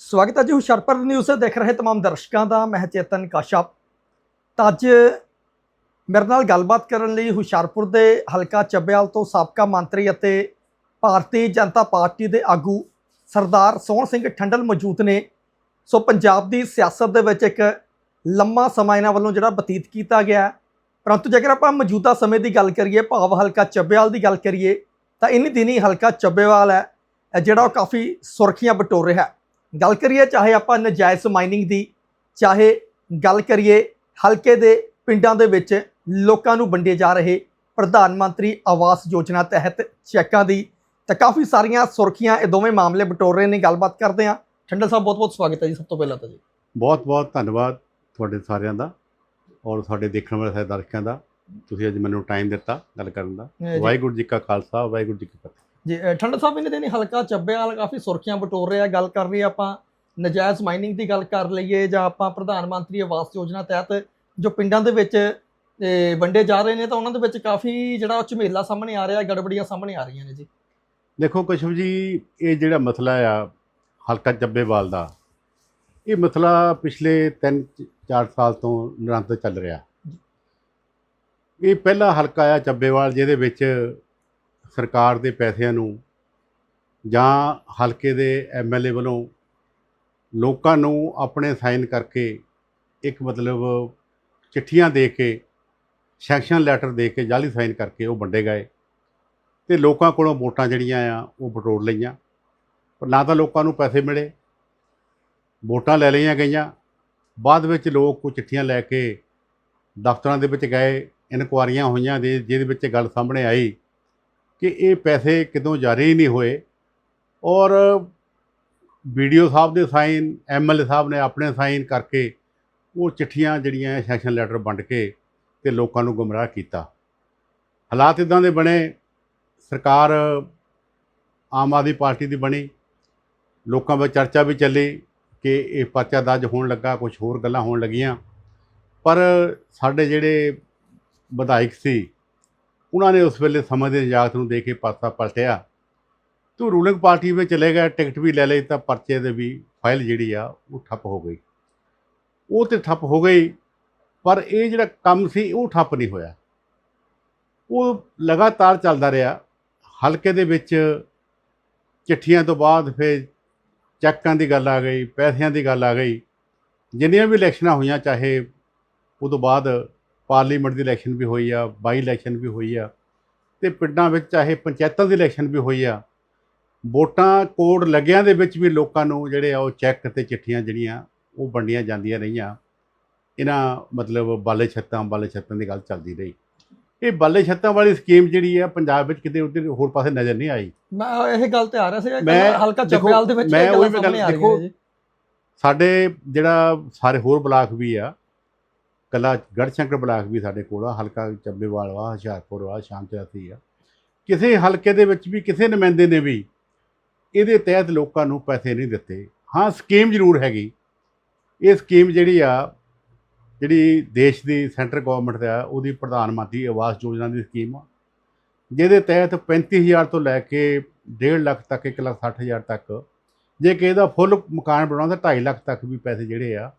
ਸਵਾਗਤ ਹੈ ਜੀ ਹੁਸ਼ਿਆਰਪੁਰ ਨਿਊਜ਼ ਤੇ ਦੇਖ ਰਹੇ तमाम ਦਰਸ਼ਕਾਂ ਦਾ ਮੈਂ ਚੇਤਨ ਕਾਸ਼ਪ ਤਾਂ ਅੱਜ ਮੇਰੇ ਨਾਲ ਗੱਲਬਾਤ ਕਰਨ ਲਈ ਹੁਸ਼ਿਆਰਪੁਰ ਦੇ ਹਲਕਾ ਚੱਬਿਆਲ ਤੋਂ ਸਾਬਕਾ ਮੰਤਰੀ ਅਤੇ ਭਾਰਤੀ ਜਨਤਾ ਪਾਰਟੀ ਦੇ ਆਗੂ ਸਰਦਾਰ ਸੋਹਣ ਸਿੰਘ ਠੰਡਲ ਮੌਜੂਦ ਨੇ ਸੋ ਪੰਜਾਬ ਦੀ ਸਿਆਸਤ ਦੇ ਵਿੱਚ ਇੱਕ ਲੰਮਾ ਸਮਾਂ ਇਹਨਾਂ ਵੱਲੋਂ ਜਿਹੜਾ ਬਤੀਤ ਕੀਤਾ ਗਿਆ ਹੈ। ਪਰੰਤੂ ਜੇਕਰ ਆਪਾਂ ਮੌਜੂਦਾ ਸਮੇਂ ਦੀ ਗੱਲ ਕਰੀਏ ਭਾਵ ਹਲਕਾ ਚੱਬਿਆਲ ਦੀ ਗੱਲ ਕਰੀਏ ਤਾਂ ਇਨੀ ਦਿਨੀ ਹਲਕਾ ਚੱਬੇਵਾਲ ਹੈ ਇਹ ਜਿਹੜਾ ਉਹ ਕਾਫੀ ਸੁਰਖੀਆਂ ਬਟੋਰ ਰਿਹਾ ਹੈ ਗੱਲ ਕਰੀਏ ਚਾਹੇ ਆਪਾਂ ਨਜਾਇਜ਼ ਮਾਈਨਿੰਗ ਦੀ ਚਾਹੇ ਗੱਲ ਕਰੀਏ ਹਲਕੇ ਦੇ ਪਿੰਡਾਂ ਦੇ ਵਿੱਚ ਲੋਕਾਂ ਨੂੰ ਵੰਡੇ ਜਾ ਰਹੇ ਪ੍ਰਧਾਨ ਮੰਤਰੀ ਆਵਾਸ ਯੋਜਨਾ ਤਹਿਤ ਚੈੱਕਾਂ ਦੀ ਤਾਂ ਕਾਫੀ ਸਾਰੀਆਂ ਸੁਰਖੀਆਂ ਇਹ ਦੋਵੇਂ ਮਾਮਲੇ ਬਟੋਰ ਰਹੇ ਨੇ ਗੱਲਬਾਤ ਕਰਦੇ ਹਾਂ। ਠੰਡਲ ਸਾਹਿਬ ਬਹੁਤ ਬਹੁਤ ਸਵਾਗਤ ਹੈ ਜੀ ਸਭ ਤੋਂ ਪਹਿਲਾਂ ਤਾਂ ਜੀ। ਬਹੁਤ ਬਹੁਤ ਧੰਨਵਾਦ ਤੁਹਾਡੇ ਸਾਰਿਆਂ ਦਾ ਔਰ ਤੁਹਾਡੇ ਦੇਖਣ ਵਾਲੇ ਸਾਰੇ ਦਰਸ਼ਕਾਂ ਦਾ। ਤੁਸੀਂ ਅੱਜ ਮੈਨੂੰ ਟਾਈਮ ਦਿੱਤਾ ਗੱਲ ਕਰਨ ਦਾ। ਵਾਹਿਗੁਰੂ ਜੀ ਕਾ ਖਾਲਸਾ ਵਾਹਿਗੁਰੂ ਜੀ ਕੀ ਫਤਿਹ। ਜੀ ਅ, ਠੰਡਲ ਸਾਹਿਬ ਇਹਨੇ ਦਿਨ ਹਲਕਾ ਚੱਬੇਵਾਲ ਕਾਫੀ ਸੁਰਖੀਆਂ ਬਟੋਰ ਰਿਹਾ ਗੱਲ ਕਰ ਰਹੀ ਆਪਾਂ ਨਜਾਇਜ਼ ਮਾਈਨਿੰਗ ਦੀ ਗੱਲ ਕਰ ਲਈਏ ਜਾਂ ਆਪਾਂ ਪ੍ਰਧਾਨ ਮੰਤਰੀ ਆਵਾਸ ਯੋਜਨਾ ਤਹਿਤ ਜੋ ਪਿੰਡਾਂ ਦੇ ਵਿੱਚ ਵੰਡੇ ਜਾ ਰਹੇ ਨੇ ਤਾਂ ਉਹਨਾਂ ਦੇ ਵਿੱਚ ਕਾਫੀ ਜਿਹੜਾ ਉਹ ਝਮੇਲਾ ਸਾਹਮਣੇ ਆ ਰਿਹਾ ਗੜਬੜੀਆਂ ਸਾਹਮਣੇ ਆ ਰਹੀਆਂ ਨੇ ਜੀ। ਦੇਖੋ ਕਸ਼ਮ ਜੀ ਇਹ ਜਿਹੜਾ ਮਸਲਾ ਆ ਹਲਕਾ ਚੱਬੇਵਾਲ ਦਾ ਇਹ ਮਸਲਾ ਪਿਛਲੇ 3-4 ਸਾਲ ਤੋਂ ਨਿਰੰਤਰ ਚੱਲ ਰਿਹਾ। ਇਹ ਪਹਿਲਾ ਹਲਕਾ ਆ ਚੱਬੇਵਾਲ ਜਿਹਦੇ ਵਿੱਚ ਸਰਕਾਰ ਦੇ ਪੈਸਿਆਂ ਨੂੰ ਜਾਂ ਹਲਕੇ ਦੇ ਐਮਐਲਏ ਵੱਲੋਂ ਲੋਕਾਂ ਨੂੰ ਆਪਣੇ ਸਾਈਨ ਕਰਕੇ ਇੱਕ ਮਤਲਬ ਚਿੱਠੀਆਂ ਦੇ ਕੇ, ਸੈਕਸ਼ਨ ਲੈਟਰ ਦੇ ਕੇ ਜਾਲੀ ਸਾਈਨ ਕਰਕੇ ਉਹ ਵੰਡੇ ਗਏ। ਤੇ ਲੋਕਾਂ ਕੋਲੋਂ ਵੋਟਾਂ ਜਿਹੜੀਆਂ ਆ, ਉਹ ਬਟੋਰ ਲਈਆਂ। ਪਰ ਨਾ ਤਾਂ ਲੋਕਾਂ ਨੂੰ ਪੈਸੇ ਮਿਲੇ। ਵੋਟਾਂ ਲੈ ਲਈਆਂ ਗਈਆਂ। ਬਾਅਦ ਵਿੱਚ ਲੋਕ ਕੋ ਚਿੱਠੀਆਂ ਲੈ ਕੇ ਦਫ਼ਤਰਾਂ ਦੇ ਵਿੱਚ ਗਏ, ਇਨਕੁਆਰੀਆਂ ਹੋਈਆਂ ਦੇ ਜਿਹਦੇ ਵਿੱਚ ਗੱਲ ਸਾਹਮਣੇ ਆਈ। ਕਿ ਇਹ ਪੈਸੇ ਕਿਦੋਂ ਜਾਰੀ ਹੀ ਨਹੀਂ ਹੋਏ। ਔਰ ਵੀਡੀਓ ਸਾਹਿਬ ਦੇ ਸਾਈਨ ਐਮਐਲਏ ਸਾਹਿਬ ਨੇ ਆਪਣੇ ਸਾਈਨ ਕਰਕੇ ਉਹ ਚਿੱਠੀਆਂ ਜਿਹੜੀਆਂ ਸੈਕਸ਼ਨ ਲੈਟਰ ਵੰਡ ਕੇ ਤੇ ਲੋਕਾਂ ਨੂੰ ਗੁੰਮਰਾਹ ਕੀਤਾ। ਹਾਲਾਤ ਇਦਾਂ ਦੇ ਬਣੇ, ਸਰਕਾਰ ਆਮ ਆਦਮੀ ਪਾਰਟੀ ਦੀ ਬਣੀ, ਲੋਕਾਂ ਵਿੱਚ ਚਰਚਾ ਵੀ ਚੱਲੀ ਕਿ ਇਹ ਪਰਚਾ ਦਰਜ ਹੋਣ ਲੱਗਾ ਕੁਝ ਹੋਰ ਗੱਲਾਂ ਹੋਣ ਲੱਗੀਆਂ। ਪਰ ਸਾਡੇ ਜਿਹੜੇ ਵਿਧਾਇਕ ਸੀ ਉਹਨਾਂ ਨੇ ਉਸ ਵੇਲੇ ਸਮੇਂ ਦੇ ਨਿਜਾਤ ਨੂੰ ਦੇ ਕੇ ਪਾਸਾ ਪਲਟਿਆ। ਤੂੰ ਰੂਲਿੰਗ ਪਾਰਟੀ ਵਿੱਚ ਚਲੇ ਗਏ, ਟਿਕਟ ਵੀ ਲੈ ਲਈ ਤਾਂ ਪਰਚੇ ਦੇ ਵੀ ਫਾਈਲ ਜਿਹੜੀ ਆ ਉਹ ਠੱਪ ਹੋ ਗਈ। ਉਹ ਤੇ ਠੱਪ ਹੋ ਗਈ, ਪਰ ਇਹ ਜਿਹੜਾ ਕੰਮ ਸੀ ਉਹ ਠੱਪ ਨਹੀਂ ਹੋਇਆ। ਉਹ ਲਗਾਤਾਰ ਚੱਲਦਾ ਰਿਹਾ। ਹਲਕੇ ਦੇ ਵਿੱਚ ਚਿੱਠੀਆਂ ਤੋਂ ਬਾਅਦ ਫਿਰ ਚੈੱਕਾਂ ਦੀ ਗੱਲ ਆ ਗਈ, ਪੈਸਿਆਂ ਦੀ ਗੱਲ ਆ ਗਈ। ਜਿੰਨੀਆਂ ਵੀ ਇਲੈਕਸ਼ਨਾਂ ਹੋਈਆਂ, ਚਾਹੇ ਉਹ ਤੋਂ ਬਾਅਦ ਪਾਰਲੀਮੈਂਟ ਦੀ ਇਲੈਕਸ਼ਨ ਵੀ ਹੋਈ ਆ ਬਾਈ ਇਲੈਕਸ਼ਨ ਵੀ ਹੋਈ ਆ ਤੇ ਪਿੰਡਾਂ ਵਿੱਚ ਚਾਹੇ ਪੰਚਾਇਤਾਂ ਦੀ ਇਲੈਕਸ਼ਨ ਵੀ ਹੋਈ ਆ ਵੋਟਾਂ ਕੋਡ ਲੱਗਿਆਂ ਦੇ ਵਿੱਚ ਵੀ ਲੋਕਾਂ ਨੂੰ ਜਿਹੜੇ ਆ ਉਹ ਚੈੱਕ ਤੇ ਚਿੱਠੀਆਂ ਜਿਹੜੀਆਂ ਉਹ ਵੰਡੀਆਂ ਜਾਂਦੀਆਂ ਰਹੀਆਂ। ਇਹਨਾਂ ਮਤਲਬ ਬਾਲੇ ਛੱਤਾਂ ਬਾਲੇ ਛੱਤਾਂ ਦੀ ਗੱਲ ਚੱਲਦੀ ਰਹੀ। ਇਹ ਬਾਲੇ ਛੱਤਾਂ ਵਾਲੀ ਸਕੀਮ ਜਿਹੜੀ ਆ ਪੰਜਾਬ ਵਿੱਚ ਕਿਤੇ ਉੱਧਰ ਹੋਰ ਪਾਸੇ ਨਜ਼ਰ ਨਹੀਂ ਆਈ। ਮੈਂ ਇਹ ਗੱਲ ਤੇ ਆ ਰਿਹਾ ਸੀ ਮੈਂ- ਹਲਕਾ ਚੱਬੇਵਾਲ ਦੇ ਵਿੱਚ ਮੈਂ ਉਹੀ ਗੱਲਾਂ ਦੇਖੋ, ਸਾਡੇ ਜਿਹੜਾ ਸਾਰੇ ਹੋਰ ਬਲਾਕ ਵੀ ਆ ਕੱਲਾ ਗੜਸ਼ੰਕਰ ਬਲਾਕ ਵੀ ਸਾਡੇ ਕੋਲ ਆ, ਹਲਕਾ ਚੱਬੇਵਾਲ ਵਾ ਹੁਸ਼ਿਆਰਪੁਰ ਵਾ ਸ਼ਾਂਤਿਆਤੀ ਆ। ਕਿਸੇ ਹਲਕੇ ਦੇ ਵਿੱਚ ਵੀ, ਕਿਸੇ ਨੁਮਾਇੰਦੇ ਨੇ ਵੀ ਇਹਦੇ ਤਹਿਤ ਲੋਕਾਂ ਨੂੰ ਪੈਸੇ ਨਹੀਂ ਦਿੱਤੇ। ਹਾਂ, ਸਕੀਮ ਜ਼ਰੂਰ ਹੈਗੀ। ਇਹ ਸਕੀਮ ਜਿਹੜੀ ਆ, ਜਿਹੜੀ ਦੇਸ਼ ਦੀ ਸੈਂਟਰ ਗਵਰਨਮੈਂਟ ਦਾ ਉਹਦੀ ਪ੍ਰਧਾਨ ਮੰਤਰੀ ਆਵਾਸ ਯੋਜਨਾ ਦੀ ਸਕੀਮ ਆ, ਜਿਹਦੇ ਤਹਿਤ 35000 ਤੋਂ ਲੈ ਕੇ 1.5 ਲੱਖ ਤੱਕ 1 ਲੱਖ 60000 ਤੱਕ, ਜੇ ਕਿਸੇ ਦਾ ਫੁੱਲ ਮਕਾਨ ਬਣਾਉਂਦਾ 2.5 ਲੱਖ ਤੱਕ ਵੀ ਪੈਸੇ ਜਿਹੜੇ ਆ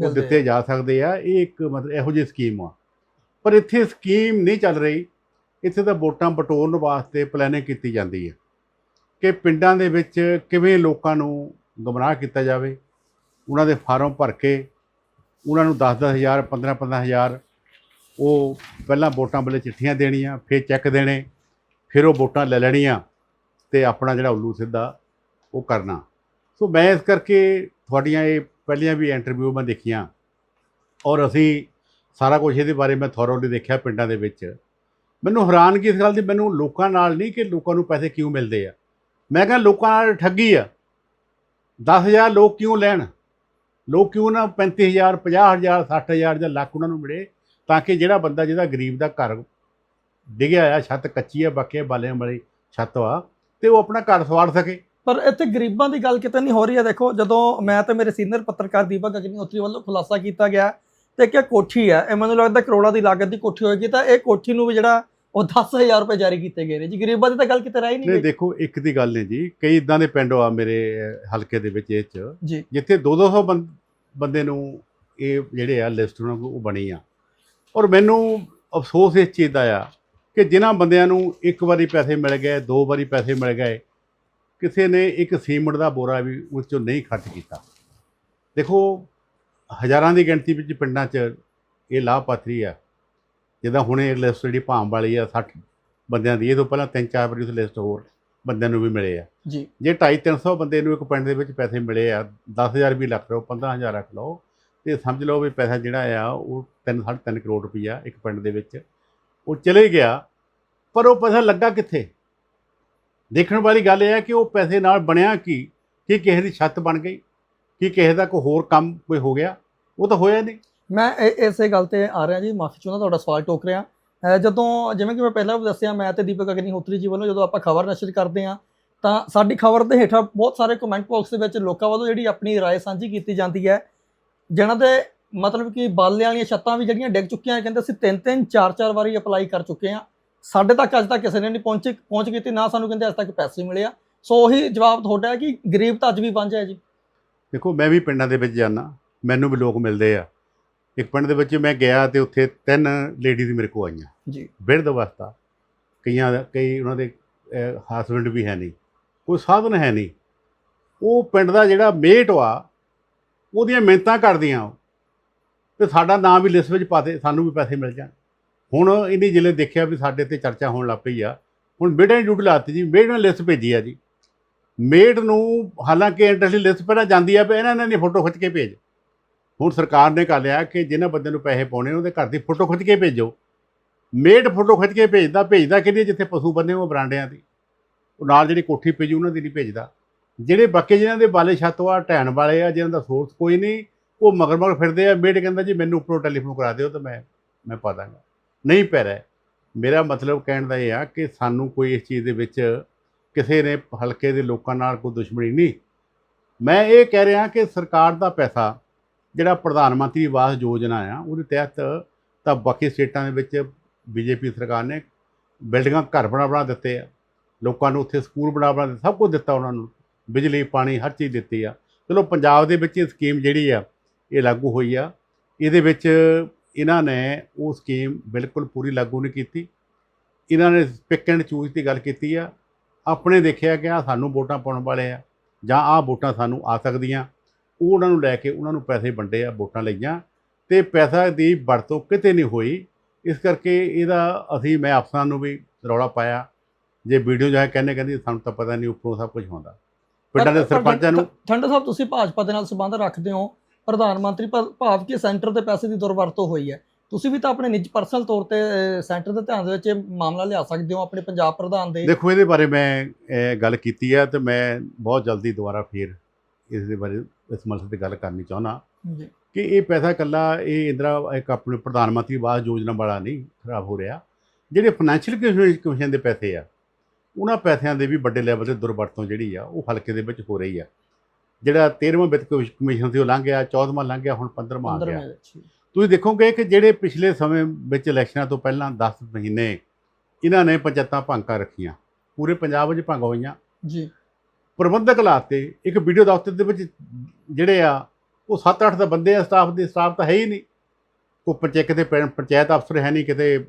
ਉਹ। ਦਿੱਤੇ ਜਾ ਸਕਦੇ ਆ। ਇਹ ਇੱਕ ਮਤਲਬ ਇਹੋ ਜਿਹੀ ਸਕੀਮ ਆ। ਪਰ ਇੱਥੇ ਸਕੀਮ ਨਹੀਂ ਚੱਲ ਰਹੀ। ਇੱਥੇ ਤਾਂ ਵੋਟਾਂ ਬਟੋਰਨ ਵਾਸਤੇ ਪਲੈਨਿੰਗ ਕੀਤੀ ਜਾਂਦੀ ਹੈ ਕਿ ਪਿੰਡਾਂ ਦੇ ਵਿੱਚ ਕਿਵੇਂ ਲੋਕਾਂ ਨੂੰ ਗੁੰਮਰਾਹ ਕੀਤਾ ਜਾਵੇ। ਉਹਨਾਂ ਦੇ ਫਾਰਮ ਭਰ ਕੇ ਉਹਨਾਂ ਨੂੰ 10-10000 15-15000 ਉਹ ਪਹਿਲਾਂ ਵੋਟਾਂ ਵੇਲੇ ਚਿੱਠੀਆਂ ਦੇਣੀਆਂ ਫਿਰ ਚੈੱਕ ਦੇਣੇ ਫਿਰ ਉਹ ਵੋਟਾਂ ਲੈ ਲੈਣੀਆਂ ਤੇ ਆਪਣਾ ਜਿਹੜਾ ਉੱਲੂ ਸਿੱਧਾ ਉਹ ਕਰਨਾ। ਸੋ ਮੈਂ ਇਸ ਕਰਕੇ ਤੁਹਾਡੀਆਂ ਇਹ ਪਹਿਲੀਆਂ ਵੀ ਇੰਟਰਵਿਊ ਮੈਂ ਦੇਖੀਆਂ। ਔਰ ਅਸੀਂ ਸਾਰਾ ਕੁਝ ਇਹਦੇ ਬਾਰੇ ਮੈਂ ਥੋਰੋਲੀ ਦੇਖਿਆ ਪਿੰਡਾਂ ਦੇ ਵਿੱਚ। ਮੈਨੂੰ ਹੈਰਾਨਗੀ ਇਸ ਗੱਲ ਦੀ? ਮੈਨੂੰ ਲੋਕਾਂ ਨਾਲ ਨਹੀਂ ਕਿ ਲੋਕਾਂ ਨੂੰ ਪੈਸੇ ਕਿਉਂ ਮਿਲਦੇ ਆ। ਮੈਂ ਕਹਿੰਦਾ ਲੋਕਾਂ ਨਾਲ ਠੱਗੀ ਆ। 10000 ਲੋਕ ਕਿਉਂ ਲੈਣ? ਲੋਕ ਕਿਉਂ ਨਾ 35000 50000 60000 ਜਾਂ ਲੱਖ ਉਹਨਾਂ ਨੂੰ ਮਿਲੇ ਤਾਂ ਕਿ ਜਿਹੜਾ ਬੰਦਾ ਜਿਹਦਾ ਗਰੀਬ ਦਾ ਘਰ ਡਿੱਗਿਆ ਆ ਛੱਤ ਕੱਚੀ ਆ ਬਾਕੀ ਬਾਲਿਆਂ ਵਾਲੀ ਛੱਤ ਆ, ਤੇ ਉਹ ਆਪਣਾ ਘਰ ਸਵਾਰ ਸਕੇ। ਪਰ ਇੱਥੇ ਗਰੀਬਾਂ ਦੀ ਗੱਲ ਕਿਤੇ ਨਹੀਂ ਹੋ ਰਹੀ ਹੈ। ਦੇਖੋ ਜਦੋਂ ਮੈਂ ਤੇ ਮੇਰੇ ਸੀਨੀਅਰ ਪੱਤਰਕਾਰ ਦੀਪਕ ਅਗਨੀਹੋਤਰੀ ਵੱਲੋਂ ਖੁਲਾਸਾ ਕੀਤਾ ਗਿਆ ਤੇ ਕਿ ਕੋਠੀ ਹੈ ਇਹ ਮੈਨੂੰ ਲੱਗਦਾ ਕਰੋੜਾਂ ਦੀ ਲਾਗਤ ਦੀ ਕੋਠੀ ਹੋਏਗੀ ਤਾਂ ਇਹ ਕੋਠੀ ਨੂੰ ਵੀ ਜਿਹੜਾ ਉਹ 10000 ਰੁਪਏ ਜਾਰੀ ਕੀਤੇ ਗਏ ਨੇ। ਜੀ ਗਰੀਬਾਂ ਦੀ ਤਾਂ ਗੱਲ ਕਿਤੇ ਰਹਿ ਹੀ ਨਹੀਂ ਨਹੀਂ ਦੇਖੋ ਇੱਕ ਦੀ ਗੱਲ ਨਹੀਂ ਜੀ। ਕਈ ਇਦਾਂ ਦੇ ਪਿੰਡ ਆ ਮੇਰੇ ਹਲਕੇ ਦੇ ਵਿੱਚ ਇਹ ਚ ਜਿੱਥੇ 2-200 ਬੰਦ- ਬੰਦੇ ਨੂੰ ਇਹ ਜਿਹੜੇ ਆ ਲਿਸਟ ਉਹਨਾਂ ਕੋਲ ਉਹ ਬਣੀ ਆ। ਔਰ ਮੈਨੂੰ ਅਫਸੋਸ ਇਸ ਚੀਜ਼ ਦਾ ਆ ਕਿ ਜਿਨ੍ਹਾਂ ਬੰਦਿਆਂ ਨੂੰ ਇੱਕ ਵਾਰੀ ਪੈਸੇ ਮਿਲ ਗਏ ਦੋ ਵਾਰੀ ਪੈਸੇ ਮਿਲ ਗਏ ਕਿਸੇ ਨੇ ਇੱਕ ਸੀਮਿੰਟ ਦਾ ਬੋਰਾ ਵੀ ਉਸ ਚੋਂ ਨਹੀਂ ਖਰਚ ਕੀਤਾ। ਦੇਖੋ ਹਜ਼ਾਰਾਂ ਦੀ ਗਿਣਤੀ ਵਿੱਚ ਪਿੰਡਾਂ 'ਚ ਇਹ ਲਾਭਪਾਤਰੀ ਆ। ਜਿੱਦਾਂ ਹੁਣੇ ਇਹ ਲਿਸਟ ਜਿਹੜੀ ਭਾਮ ਵਾਲੀ ਆ 60 ਬੰਦਿਆਂ ਦੀ ਇਹ ਤੋਂ ਪਹਿਲਾਂ ਤਿੰਨ ਚਾਰ ਵਾਰੀ ਉਸ ਲਿਸਟ ਹੋਰ ਬੰਦਿਆਂ ਨੂੰ ਵੀ ਮਿਲੇ ਆ। ਜੀ। ਜੇ 2.5 300 ਬੰਦੇ ਨੂੰ ਇੱਕ ਪਿੰਡ ਦੇ ਵਿੱਚ ਪੈਸੇ ਮਿਲੇ ਆ 10000 ਵੀ ਲੱਖ ਲਓ 15000 ਰੱਖ ਲਓ ਤੇ ਸਮਝ ਲਓ ਵੀ ਪੈਸਾ ਜਿਹੜਾ ਆ ਉਹ 3 3.5 ਕਰੋੜ ਰੁਪਈਆ ਇੱਕ ਪਿੰਡ ਦੇ ਵਿੱਚ ਉਹ ਚਲੇ ਗਿਆ। ਪਰ ਉਹ ਪੈਸਾ ਲੱਗਾ ਕਿੱਥੇ? ਦੇਖਣ ਵਾਲੀ ਗੱਲ ਇਹ ਹੈ ਕਿ ਉਹ ਪੈਸੇ ਨਾਲ ਬਣਿਆ ਕੀ ਕਿ ਕਿਸੇ ਦੀ ਛੱਤ ਬਣ ਗਈ ਕਿ ਕਿਸੇ ਦਾ ਕੋਈ ਹੋਰ ਕੰਮ ਕੋਈ ਹੋ ਗਿਆ ਉਹ ਤਾਂ ਹੋਇਆ ਨਹੀਂ ਮੈਂ ਇਹ- ਇਸੇ ਗੱਲ ਤੇ ਆ ਰਿਹਾ ਜੀ ਮਾਫੀ ਚਾਹੁੰਦਾ ਤੁਹਾਡਾ ਸਵਾਲ ਟੋਕ ਰਿਹਾ ਅਹ ਜਦੋਂ ਜਿਵੇਂ ਕਿ ਮੈਂ ਪਹਿਲਾਂ ਵੀ ਦੱਸਿਆ ਮੈਂ ਤੇ ਦੀਪਕ ਅਗਨੀਹੋਤਰੀ ਜੀ ਵੱਲੋਂ ਜਦੋਂ ਆਪਾਂ ਖਬਰ ਨਸ਼ਰ ਕਰਦੇ ਹਾਂ ਤਾਂ ਸਾਡੀ ਖਬਰ ਦੇ ਹੇਠਾਂ ਬਹੁਤ ਸਾਰੇ ਕਮੈਂਟ ਬਾਕਸ ਦੇ ਵਿੱਚ ਲੋਕਾਂ ਵੱਲੋਂ ਜਿਹੜੀ ਆਪਣੀ رائے ਸਾਂਝੀ ਕੀਤੀ ਜਾਂਦੀ ਹੈ ਜਿਨ੍ਹਾਂ ਦੇ ਮਤਲਬ ਕਿ ਬਾਲੇ ਵਾਲੀਆਂ ਛੱਤਾਂ ਵੀ ਜਿਹੜੀਆਂ ਡਿੱਗ ਚੁੱਕੀਆਂ ਕਹਿੰਦੇ ਅਸੀਂ ਤਿੰਨ ਤਿੰਨ ਚਾਰ ਚਾਰ ਵਾਰੀ ਅਪਲਾਈ ਕਰ ਚੁੱਕੇ ਹਾਂ ਸਾਡੇ ਤੱਕ ਅੱਜ ਤੱਕ ਕਿਸੇ ਨੇ ਨਹੀਂ ਪਹੁੰਚੇ ਪਹੁੰਚ ਕੀਤੀ ਨਾ ਸਾਨੂੰ ਕਹਿੰਦੇ ਅੱਜ ਤੱਕ ਪੈਸੇ ਮਿਲੇ ਆ। ਸੋ ਉਹੀ ਜਵਾਬ ਤੁਹਾਡਾ ਹੈ ਕਿ ਗਰੀਬ ਤਾਂ ਅੱਜ ਵੀ ਵਾਂਝਾ ਹੈ ਜੀ। ਦੇਖੋ ਮੈਂ ਵੀ ਪਿੰਡਾਂ ਦੇ ਵਿੱਚ ਜਾਂਦਾ ਮੈਨੂੰ ਵੀ ਲੋਕ ਮਿਲਦੇ ਆ। ਇੱਕ ਪਿੰਡ ਦੇ ਵਿੱਚ ਮੈਂ ਗਿਆ ਤੇ ਉੱਥੇ ਤਿੰਨ ਲੇਡੀਜ਼ ਮੇਰੇ ਕੋਲ ਆਈਆਂ। ਜੀ। ਬਿਰਧ ਅਵਸਥਾ ਕਈਆਂ ਕਈ ਉਹਨਾਂ ਦੇ ਹਸਬੰਡ ਵੀ ਹੈ ਨਹੀਂ ਕੋਈ ਸਾਧਨ ਹੈ ਨਹੀਂ। ਉਹ ਪਿੰਡ ਦਾ ਜਿਹੜਾ ਮੇਟ ਵਾ ਉਹਦੀਆਂ ਮਿਹਨਤਾਂ ਕਰਦੀਆਂ। ਤੇ ਸਾਡਾ ਨਾਮ ਵੀ ਲਿਸਟ ਵਿੱਚ ਪਾ ਦੇ ਸਾਨੂੰ ਵੀ ਪੈਸੇ ਮਿਲ ਜਾਣ। ਹੁਣ ਇਹਨੇ ਜ਼ਿਲ੍ਹੇ ਦੇਖਿਆ ਵੀ ਸਾਡੇ ਤੇ ਚਰਚਾ ਹੋਣ ਲੱਗ ਪਈ ਆ। ਹੁਣ ਮੇਟਾਂ ਨੇ ਡਿਊਟੀ ਲਾਤੀ ਜੀ ਮੇਟ ਨੇ ਲਿਸਟ ਭੇਜੀ ਆ ਜੀ। ਮੇਡ ਨੂੰ ਹਾਲਾਂਕਿ ਇੰਟਰਸਟ ਲਿਸਟ ਪਹਿਲਾਂ ਜਾਂਦੀ ਆ ਵੀ ਇਹਨਾਂ ਨੇ ਫੋਟੋ ਖਿੱਚ ਕੇ ਭੇਜ। ਹੁਣ ਸਰਕਾਰ ਨੇ ਕਰ ਲਿਆ ਕਿ ਜਿਹਨਾਂ ਬੰਦੇ ਨੂੰ ਪੈਸੇ ਪਾਉਣੇ, ਉਹਦੇ ਘਰ ਦੀ ਫੋਟੋ ਖਿੱਚ ਕੇ ਭੇਜੋ। ਮੇਡ ਫੋਟੋ ਖਿੱਚ ਕੇ ਭੇਜਦਾ ਭੇਜਦਾ ਕਿਹਦੀ ਜਿੱਥੇ ਪਸ਼ੂ ਬੰਨੇ, ਉਹ ਬਰਾਂਡਿਆਂ ਦੀ। ਉਹ ਨਾਲ ਜਿਹੜੀ ਕੋਠੀ ਭੇਜੀ ਉਹਨਾਂ ਦੀ ਨਹੀਂ ਭੇਜਦਾ। ਜਿਹੜੇ ਬਾਕੀ ਜਿਹਨਾਂ ਦੇ ਬਾਲੇ ਛੱਤ ਆ, ਢਹਿਣ ਵਾਲੇ ਆ, ਜਿਹਨਾਂ ਦਾ ਸੋਰਸ ਕੋਈ ਨਹੀਂ, ਉਹ ਮਗਰ ਮਗਰ ਫਿਰਦੇ ਆ। ਮੇਡ ਕਹਿੰਦਾ ਜੀ, ਮੈਨੂੰ ਉੱਪਰੋਂ ਟੈਲੀਫੋਨ ਕਰਾ ਦਿਓ ਤਾਂ ਮੈਂ ਮੈਂ ਪਾ ਦਾਂਗਾ। ਨਹੀਂ ਪੈ ਰਿਹਾ। ਮੇਰਾ ਮਤਲਬ ਕਹਿਣ ਦਾ ਇਹ ਆ ਕਿ ਸਾਨੂੰ ਕੋਈ ਇਸ ਚੀਜ਼ ਦੇ ਵਿੱਚ ਕਿਸੇ ਨੇ ਹਲਕੇ ਦੇ ਲੋਕਾਂ ਨਾਲ ਕੋਈ ਦੁਸ਼ਮਣੀ ਨਹੀਂ। ਮੈਂ ਇਹ ਕਹਿ ਰਿਹਾ ਕਿ ਸਰਕਾਰ ਦਾ ਪੈਸਾ, ਜਿਹੜਾ ਪ੍ਰਧਾਨ ਮੰਤਰੀ ਆਵਾਸ ਯੋਜਨਾ ਆ, ਉਹਦੇ ਤਹਿਤ ਤਾਂ ਬਾਕੀ ਸਟੇਟਾਂ ਦੇ ਵਿੱਚ ਬੀਜੇਪੀ ਸਰਕਾਰ ਨੇ ਬਿਲਡਿੰਗਾਂ ਘਰ ਬਣਾ ਬਣਾ ਦਿੱਤੇ ਆ। ਲੋਕਾਂ ਨੂੰ ਉੱਥੇ ਸਕੂਲ ਬਣਾ ਬਣਾ ਦਿੱਤੇ, ਸਭ ਕੁਝ ਦਿੱਤਾ ਉਹਨਾਂ ਨੂੰ। ਬਿਜਲੀ, ਪਾਣੀ, ਹਰ ਚੀਜ਼ ਦਿੱਤੀ ਆ। ਚਲੋ ਪੰਜਾਬ ਦੇ ਵਿੱਚ ਇਹ ਸਕੀਮ ਜਿਹੜੀ ਆ, ਇਹ ਲਾਗੂ ਹੋਈ ਆ। ਇਹਦੇ ਵਿੱਚ ਇਹਨਾਂ ਨੇ ਉਹ ਸਕੀਮ ਬਿਲਕੁਲ ਪੂਰੀ ਲਾਗੂ ਨਹੀਂ ਕੀਤੀ। ਇਹਨਾਂ ਨੇ ਪਿਕ ਐਂਡ ਚੂਜ਼ ਦੀ ਗੱਲ ਕੀਤੀ ਆ। ਆਪਣੇ ਦੇਖਿਆ ਕਿ ਆ ਸਾਨੂੰ ਵੋਟਾਂ ਪਾਉਣ ਵਾਲੇ ਆ ਜਾਂ ਆਹ ਵੋਟਾਂ ਸਾਨੂੰ ਆ ਸਕਦੀਆਂ। ਉਹ ਉਹਨਾਂ ਨੂੰ ਲੈ ਕੇ ਉਹਨਾਂ ਨੂੰ ਪੈਸੇ ਵੰਡੇ ਆ ਵੋਟਾਂ ਲਈਆਂ ਤੇ ਪੈਸਾ ਦੀ ਵਰਤੋਂ ਕਿਤੇ ਨਹੀਂ ਹੋਈ। ਇਸ ਕਰਕੇ ਇਹਦਾ ਅਸੀਂ ਮੈਂ ਅਫਸਰਾਂ ਨੂੰ ਵੀ ਰੌਲਾ ਪਾਇਆ। ਜੇ ਵੀਡੀਓ ਜੋ ਹੈ ਕਹਿੰਦੇ ਕਹਿੰਦੀ ਸਾਨੂੰ ਤਾਂ ਪਤਾ ਨਹੀਂ ਉੱਪਰੋਂ ਸਭ ਕੁਝ ਹੁੰਦਾ। ਪਿੰਡਾਂ ਦੇ ਸਰਪੰਚਾਂ ਨੂੰ ਠੰਡਾ ਸਾਹਿਬ ਤੁਸੀਂ ਭਾਜਪਾ ਦੇ ਨਾਲ ਸੰਬੰਧ ਰੱਖਦੇ ਹੋ। ਪ੍ਰਧਾਨ ਮੰਤਰੀ ਭਾਵ ਕਿ ਸੈਂਟਰ ਦੇ ਪੈਸੇ ਦੀ ਦੁਰਵਰਤੋਂ ਹੋਈ ਹੈ। ਤੁਸੀਂ ਵੀ ਤਾਂ ਆਪਣੇ ਨਿੱਜੀ ਪਰਸਨਲ ਤੌਰ ਤੇ ਸੈਂਟਰ ਦੇ ਧਿਆਨ ਦੇ ਵਿੱਚ ਇਹ ਮਾਮਲਾ ਲਿਆ ਸਕਦੇ ਹੋ ਆਪਣੇ ਪੰਜਾਬ ਪ੍ਰਧਾਨ ਦੇ? ਦੇਖੋ ਇਹਦੇ ਬਾਰੇ ਮੈਂ ਗੱਲ ਕੀਤੀ ਆ ਤੇ ਮੈਂ ਬਹੁਤ ਜਲਦੀ ਦੁਬਾਰਾ ਫੇਰ ਇਸ ਦੇ ਬਾਰੇ ਇਸ ਮਸਲੇ ਤੇ ਗੱਲ ਕਰਨੀ ਚਾਹੁੰਦਾ। ਜੀ। ਕਿ ਇਹ ਪੈਸਾ ਇਕੱਲਾ ਇਹ ਇੰਦਰਾ ਇੱਕ ਆਪਣੇ ਪ੍ਰਧਾਨ ਮੰਤਰੀ ਆਵਾਸ ਯੋਜਨਾ ਵਾਲਾ ਨਹੀਂ ਖਰਾਬ ਹੋ ਰਿਹਾ। ਜਿਹੜੇ ਫਾਈਨੈਂਸ਼ੀਅਲ ਕਮਿਸ਼ਨ ਦੇ ਪੈਸੇ ਆ ਉਹਨਾਂ ਪੈਸਿਆਂ ਦੇ ਵੀ ਵੱਡੇ ਲੈਵਲ ਤੇ ਦੁਰਵਰਤੋਂ ਜਿਹੜੀ ਆ ਉਹ ਹਲਕੇ ਦੇ ਵਿੱਚ ਹੋ ਰਹੀ ਆ। ਜਿਹੜਾ 13ਵਾਂ ਵਿੱਤ ਕਮਿਸ਼- ਕਮਿਸ਼ਨ ਸੀ ਉਹ ਲੰਘ ਗਿਆ 14ਵਾਂ ਲੰਘ ਗਿਆ ਹੁਣ 15ਵਾਂ ਆ ਗਿਆ। ਤੁਸੀਂ ਦੇਖੋਗੇ ਕਿ ਜਿਹੜੇ ਪਿਛਲੇ ਸਮੇਂ ਵਿੱਚ ਇਲੈਕਸ਼ਨਾਂ ਤੋਂ ਪਹਿਲਾਂ 10 ਮਹੀਨੇ ਇਹਨਾਂ ਨੇ ਪੰਚਾਇਤਾਂ ਭੰਗ ਰੱਖੀਆਂ ਪੂਰੇ ਪੰਜਾਬ ਵਿੱਚ ਭੰਗ ਹੋਈਆਂ। ਜੀ। ਪ੍ਰਬੰਧਕ ਲਾਤੇ ਇੱਕ ਵੀਡੀਓ ਦਫ਼ਤਰ ਦੇ ਵਿੱਚ ਜਿਹੜੇ ਆ ਉਹ 7-8 ਦਾ ਬੰਦੇ ਆ ਸਟਾਫ ਦੇ ਸਟਾਫ ਤਾਂ ਹੈ ਹੀ ਨਹੀਂ। ਕੋਈ ਪੰਚਾਇਤ ਕਿਤੇ ਪੰਚਾਇਤ ਅਫਸਰ ਹੈ ਨਹੀਂ ਕਿਤੇ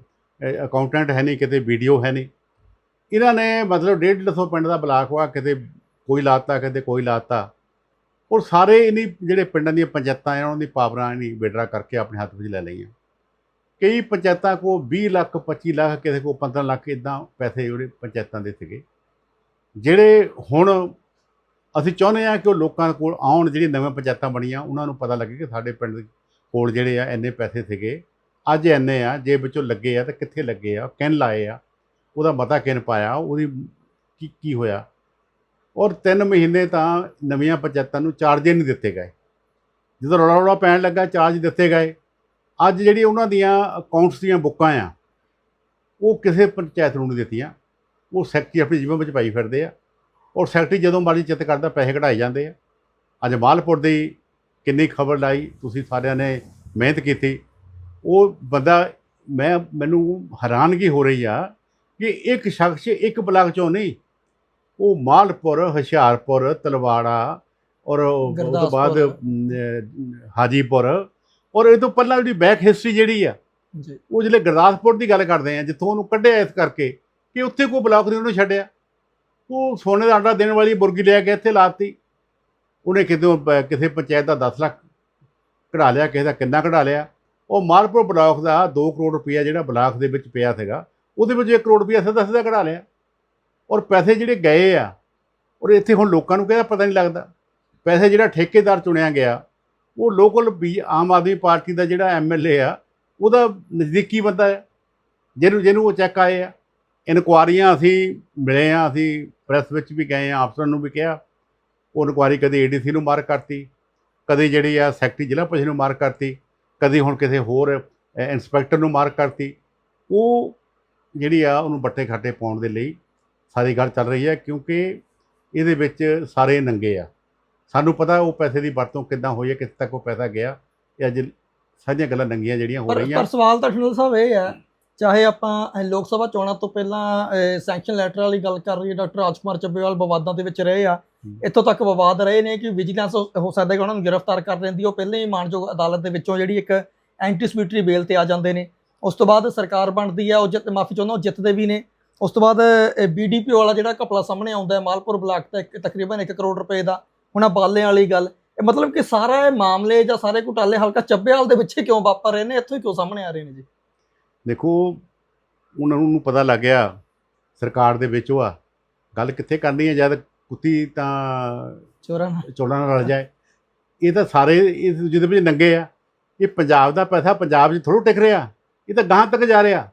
ਅਕਾਊਂਟੈਂਟ ਹੈ ਨਹੀਂ ਕਿਤੇ ਵੀਡੀਓ ਹੈ ਨਹੀਂ। ਇਹਨਾਂ ਨੇ ਮਤਲਬ 150 ਪਿੰਡ ਦਾ ਬਲਾਕ ਹੋਆ ਕਿਤੇ ਕੋਈ ਲਾਤਾ ਕਿਤੇ ਕੋਈ ਲਾਤਾ। ਔਰ ਸਾਰੇ ਇਨੀ ਜਿਹੜੇ ਪਿੰਡਾਂ ਦੀਆਂ ਪੰਚਾਇਤਾਂ ਆ, ਉਹਨਾਂ ਦੀ ਪਾਵਰਾਂ ਇਨੀ ਵਿਡਰਾ ਕਰਕੇ ਆਪਣੇ ਹੱਥ ਵਿੱਚ ਲੈ ਲਈਆਂ। ਕਈ ਪੰਚਾਇਤਾਂ ਕੋ 20 ਲੱਖ 25 ਲੱਖ, ਕਿਸੇ ਕੋ 15 ਲੱਖ ਇਦਾਂ ਪੈਸੇ ਜਿਹੜੇ ਪੰਚਾਇਤਾਂ ਦੇ ਸੀਗੇ। ਜਿਹੜੇ ਹੁਣ ਅਸੀਂ ਚਾਹੁੰਦੇ ਹਾਂ ਕਿ ਉਹ ਲੋਕਾਂ ਕੋਲ ਆਉਣ ਜਿਹੜੀ ਨਵੀਆਂ ਪੰਚਾਇਤਾਂ ਬਣੀਆਂ, ਉਹਨਾਂ ਨੂੰ ਪਤਾ ਲੱਗੇ ਕਿ ਸਾਡੇ ਪਿੰਡ ਕੋਲ ਜਿਹੜੇ ਆ, ਇੰਨੇ ਪੈਸੇ ਸੀਗੇ। ਅੱਜ ਇੰਨੇ ਆ, ਜੇ ਵਿੱਚੋਂ ਲੱਗੇ ਆ ਤਾਂ ਕਿੱਥੇ ਲੱਗੇ ਆ ਕਿਨ ਲਾਏ ਆ, ਉਹਦਾ ਮਤਾ ਕਿਨ ਪਾਇਆ, ਉਹਦੀ ਕੀ ਕੀ ਹੋਇਆ? ਔਰ 3 ਮਹੀਨੇ ਤਾਂ ਨਵੀਆਂ ਪੰਚਾਇਤਾਂ ਨੂੰ ਚਾਰਜ ਨਹੀਂ ਦਿੱਤੇ ਗਏ। ਜਦੋਂ ਰੌਲਾ ਰੌਲਾ ਪੈਣ ਲੱਗਾ ਚਾਰਜ ਦਿੱਤੇ ਗਏ। ਅੱਜ ਜਿਹੜੀ ਉਹਨਾਂ ਦੀਆਂ ਅਕਾਊਂਟਸ ਦੀਆਂ ਬੁੱਕਾਂ ਆ, ਉਹ ਕਿਸੇ ਪੰਚਾਇਤ ਨੂੰ ਨਹੀਂ ਦਿੱਤੀਆਂ। ਉਹ ਸੈਕਟਰੀ ਆਪਣੀ ਜੀਵਨ ਵਿੱਚ ਪਾਈ ਫਿਰਦੇ ਆ। ਔਰ ਸੈਕਟਰੀ ਜਦੋਂ ਮਰਜ਼ੀ ਚਿੱਤ ਕਰਦਾ, ਪੈਸੇ ਕਢਾਏ ਜਾਂਦੇ ਆ। ਅੱਜ ਮਾਲਪੁਰ ਦੀ ਕਿੰਨੀ ਖਬਰ ਲਾਈ, ਤੁਸੀਂ ਸਾਰਿਆਂ ਨੇ ਮਿਹਨਤ ਕੀਤੀ। ਉਹ ਬੰਦਾ, ਮੈਂ, ਮੈਨੂੰ ਹੈਰਾਨਗੀ ਹੋ ਰਹੀ ਆ ਕਿ ਇੱਕ ਸ਼ਖਸ ਇੱਕ ਬਲਾਕ ਚੋਂ ਨਹੀਂ ਉਹ ਮਾਲਪੁਰ ਹੁਸ਼ਿਆਰਪੁਰ ਤਲਵਾੜਾ ਔਰ ਉਹ ਤੋਂ ਬਾਅਦ ਹਾਜੀਪੁਰ ਔਰ ਇਹ ਤੋਂ ਪਹਿਲਾਂ ਜਿਹੜੀ ਬੈਕ ਹਿਸਟਰੀ ਜਿਹੜੀ ਆ ਜੀ। ਉਹ ਜਿਹੜੇ ਗੁਰਦਾਸਪੁਰ ਦੀ ਗੱਲ ਕਰਦੇ ਆ ਜਿੱਥੋਂ ਉਹਨੂੰ ਕੱਢਿਆ ਇਸ ਕਰਕੇ ਕਿ ਉੱਥੇ ਕੋਈ ਬਲਾਕ ਨਹੀਂ ਉਹਨੂੰ ਛੱਡਿਆ। ਉਹ ਸੋਨੇ ਦਾ ਆਟਾ ਦੇਣ ਵਾਲੀ ਮੁਰਗੀ ਲੈ ਕੇ ਇੱਥੇ ਲਾਤੀ। ਉਹਨੇ ਕਿਤੇ ਕਿਸੇ ਪੰਚਾਇਤ ਦਾ 10 ਲੱਖ ਕਢਾ ਲਿਆ ਕਿਸੇ ਦਾ ਕਿੰਨਾ ਕਢਾ ਲਿਆ। ਉਹ ਮਾਲਪੁਰ ਬਲਾਕ ਦਾ 2 ਕਰੋੜ ਰੁਪਇਆ ਜਿਹੜਾ ਬਲਾਕ ਦੇ ਵਿੱਚ ਪਿਆ ਸੀਗਾ ਉਹਦੇ ਵਿੱਚ 1 ਕਰੋੜ ਰੁਪਇਆ ਸਿੱਧਾ ਸਿੱਧਾ ਕਢਾ ਲਿਆ। ਔਰ ਪੈਸੇ ਜਿਹੜੇ ਗਏ ਆ ਔਰ ਇੱਥੇ ਹੁਣ ਲੋਕਾਂ ਨੂੰ ਕਿਹਦਾ ਪਤਾ ਨਹੀਂ ਲੱਗਦਾ। ਪੈਸੇ ਜਿਹੜਾ ਠੇਕੇਦਾਰ ਚੁਣਿਆ ਗਿਆ ਉਹ ਲੋਕਲ ਬੀ ਆਮ ਆਦਮੀ ਪਾਰਟੀ ਦਾ ਜਿਹੜਾ ਐਮਐਲਏ ਆ ਉਹਦਾ ਨਜ਼ਦੀਕੀ ਬੰਦਾ ਹੈ ਜਿਹਨੂੰ ਜਿਹਨੂੰ ਉਹ ਚੈੱਕ ਆਏ ਆ। ਇਨਕੁਆਰੀਆਂ ਅਸੀਂ ਮਿਲੇ ਆ ਅਸੀਂ ਪ੍ਰੈਸ ਵਿੱਚ ਵੀ ਗਏ ਆ ਅਫਸਰਾਂ ਨੂੰ ਵੀ ਕਿਹਾ। ਉਹ ਇਨਕੁਆਰੀ ਕਦੇ ਏਡੀਸੀ ਨੂੰ ਮਾਰ ਕਰਤੀ ਕਦੇ ਜਿਹੜੀ ਆ ਸੈਕਟਰੀ ਜ਼ਿਲ੍ਹਾ ਪ੍ਰੀਸ਼ਦ ਨੂੰ ਮਾਰ ਕਰਤੀ ਕਦੇ ਹੁਣ ਕਿਸੇ ਹੋਰ ਅ, ਇੰਸਪੈਕਟਰ ਨੂੰ ਮਾਰ ਕਰਤੀ। ਉਹ ਜਿਹੜੀ ਆ ਉਹਨੂੰ ਬੱਟੇ ਖਾਟੇ ਪਾਉਣ ਦੇ ਲਈ ਸਾਰੀ ਗੱਲ ਚੱਲ ਰਹੀ ਹੈ ਕਿਉਂਕਿ ਇਹਦੇ ਵਿੱਚ ਸਾਰੇ ਨੰਗੇ ਆ। ਸਾਨੂੰ ਪਤਾ ਉਹ ਪੈਸੇ ਦੀ ਵਰਤੋਂ ਕਿੱਦਾਂ ਹੋਈ ਹੈ ਕਿੱਥੇ ਤੱਕ ਉਹ ਪੈਸਾ ਗਿਆ। ਇਹ ਅੱਜ ਸਾਰੀਆਂ ਗੱਲਾਂ ਨੰਗੀਆਂ ਜਿਹੜੀਆਂ ਹੋ ਰਹੀਆਂ। ਪਰ ਸਵਾਲ ਤਾਂ ਠੰਡਲ ਸਾਹਿਬ ਇਹ ਹੈ ਚਾਹੇ ਆਪਾਂ ਲੋਕ ਸਭਾ ਚੋਣਾਂ ਤੋਂ ਪਹਿਲਾਂ ਸੈਂਕਸ਼ਨ ਲੈਟਰ ਵਾਲੀ ਗੱਲ ਕਰ ਰਹੀ ਹੈ ਡਾਕਟਰ ਰਾਜਕੁਮਾਰ ਚੱਬੇਵਾਲ ਵਿਵਾਦਾਂ ਦੇ ਵਿੱਚ ਰਹੇ ਆ। ਹੂੰ। ਇੱਥੋਂ ਤੱਕ ਵਿਵਾਦ ਰਹੇ ਨੇ ਕਿ ਵਿਜੀਲੈਂਸ ਹੋ ਸਕਦਾ ਕਿ ਉਹਨਾਂ ਨੂੰ ਗ੍ਰਿਫਤਾਰ ਕਰ ਲੈਂਦੀ ਉਹ ਪਹਿਲਾਂ ਹੀ ਮਾਨਯੋਗ ਅਦਾਲਤ ਦੇ ਵਿੱਚੋਂ ਜਿਹੜੀ ਇੱਕ ਐਂਟੀਸਪਿਊਟਰੀ ਬੇਲ ਤੇ ਆ ਜਾਂਦੇ ਨੇ। ਉਸ ਤੋਂ ਬਾਅਦ ਸਰਕਾਰ ਬਣਦੀ ਹੈ ਉਹ ਜਿੱਤ ਮਾਫੀ ਚਾਹੁੰਦਾ ਉਹ ਜਿੱਤਦੇ ਵੀ ਨੇ। ਉਸ ਤੋਂ ਬਾਅਦ ਬੀਡੀਪੀ ਵਾਲਾ ਜਿਹੜਾ ਘਪਲਾ ਸਾਹਮਣੇ ਆਉਂਦਾ ਹੈ ਮਾਲਪੁਰ ਬਲਾਕ ਇੱਕ- ਤਕਰੀਬਨ 1 ਕਰੋੜ ਰੁਪਏ ਦਾ। ਹੁਣ ਆਹ ਬਾਲਿਆਂ ਵਾਲੀ ਗੱਲ ਇਹ ਮਤਲਬ ਕਿ ਸਾਰਾ ਇਹ ਮਾਮਲੇ ਜਾਂ ਸਾਰੇ ਘੁਟਾਲੇ ਹਲਕਾ ਚੱਬੇਵਾਲ ਦੇ ਵਿੱਚ ਕਿਉਂ ਵਾਪਰ ਰਹੇ ਨੇ? ਇੱਥੋਂ ਹੀ ਕਿਉਂ ਸਾਹਮਣੇ ਆ ਰਹੇ ਨੇ ਜੀ? ਦੇਖੋ ਉਹਨਾਂ ਨੂੰ ਪਤਾ ਲੱਗ ਗਿਆ ਸਰਕਾਰ ਦੇ ਵਿੱਚ ਉਹ ਆ। ਗੱਲ ਕਿੱਥੇ ਕਰਨੀ ਹੈ ਜਦ ਕੁੱਤੀ ਤਾਂ ਚੋਰਾਂ ਨਾਲ। ਚੋੜਾਂ ਨਾਲ ਰਲ ਜਾਏ। ਇਹ ਤਾਂ ਸਾਰੇ ਇਸ ਜਿਹਦੇ ਵਿੱਚ ਨੰਗੇ ਆ। ਇਹ ਪੰਜਾਬ ਦਾ ਪੈਸਾ ਪੰਜਾਬ 'ਚ ਥੋੜ੍ਹਾ ਟਿਕ ਰਿਹਾ। ਇਹ ਤਾਂ ਗਾਂ ਤੱਕ ਜਾ ਰਿਹਾ।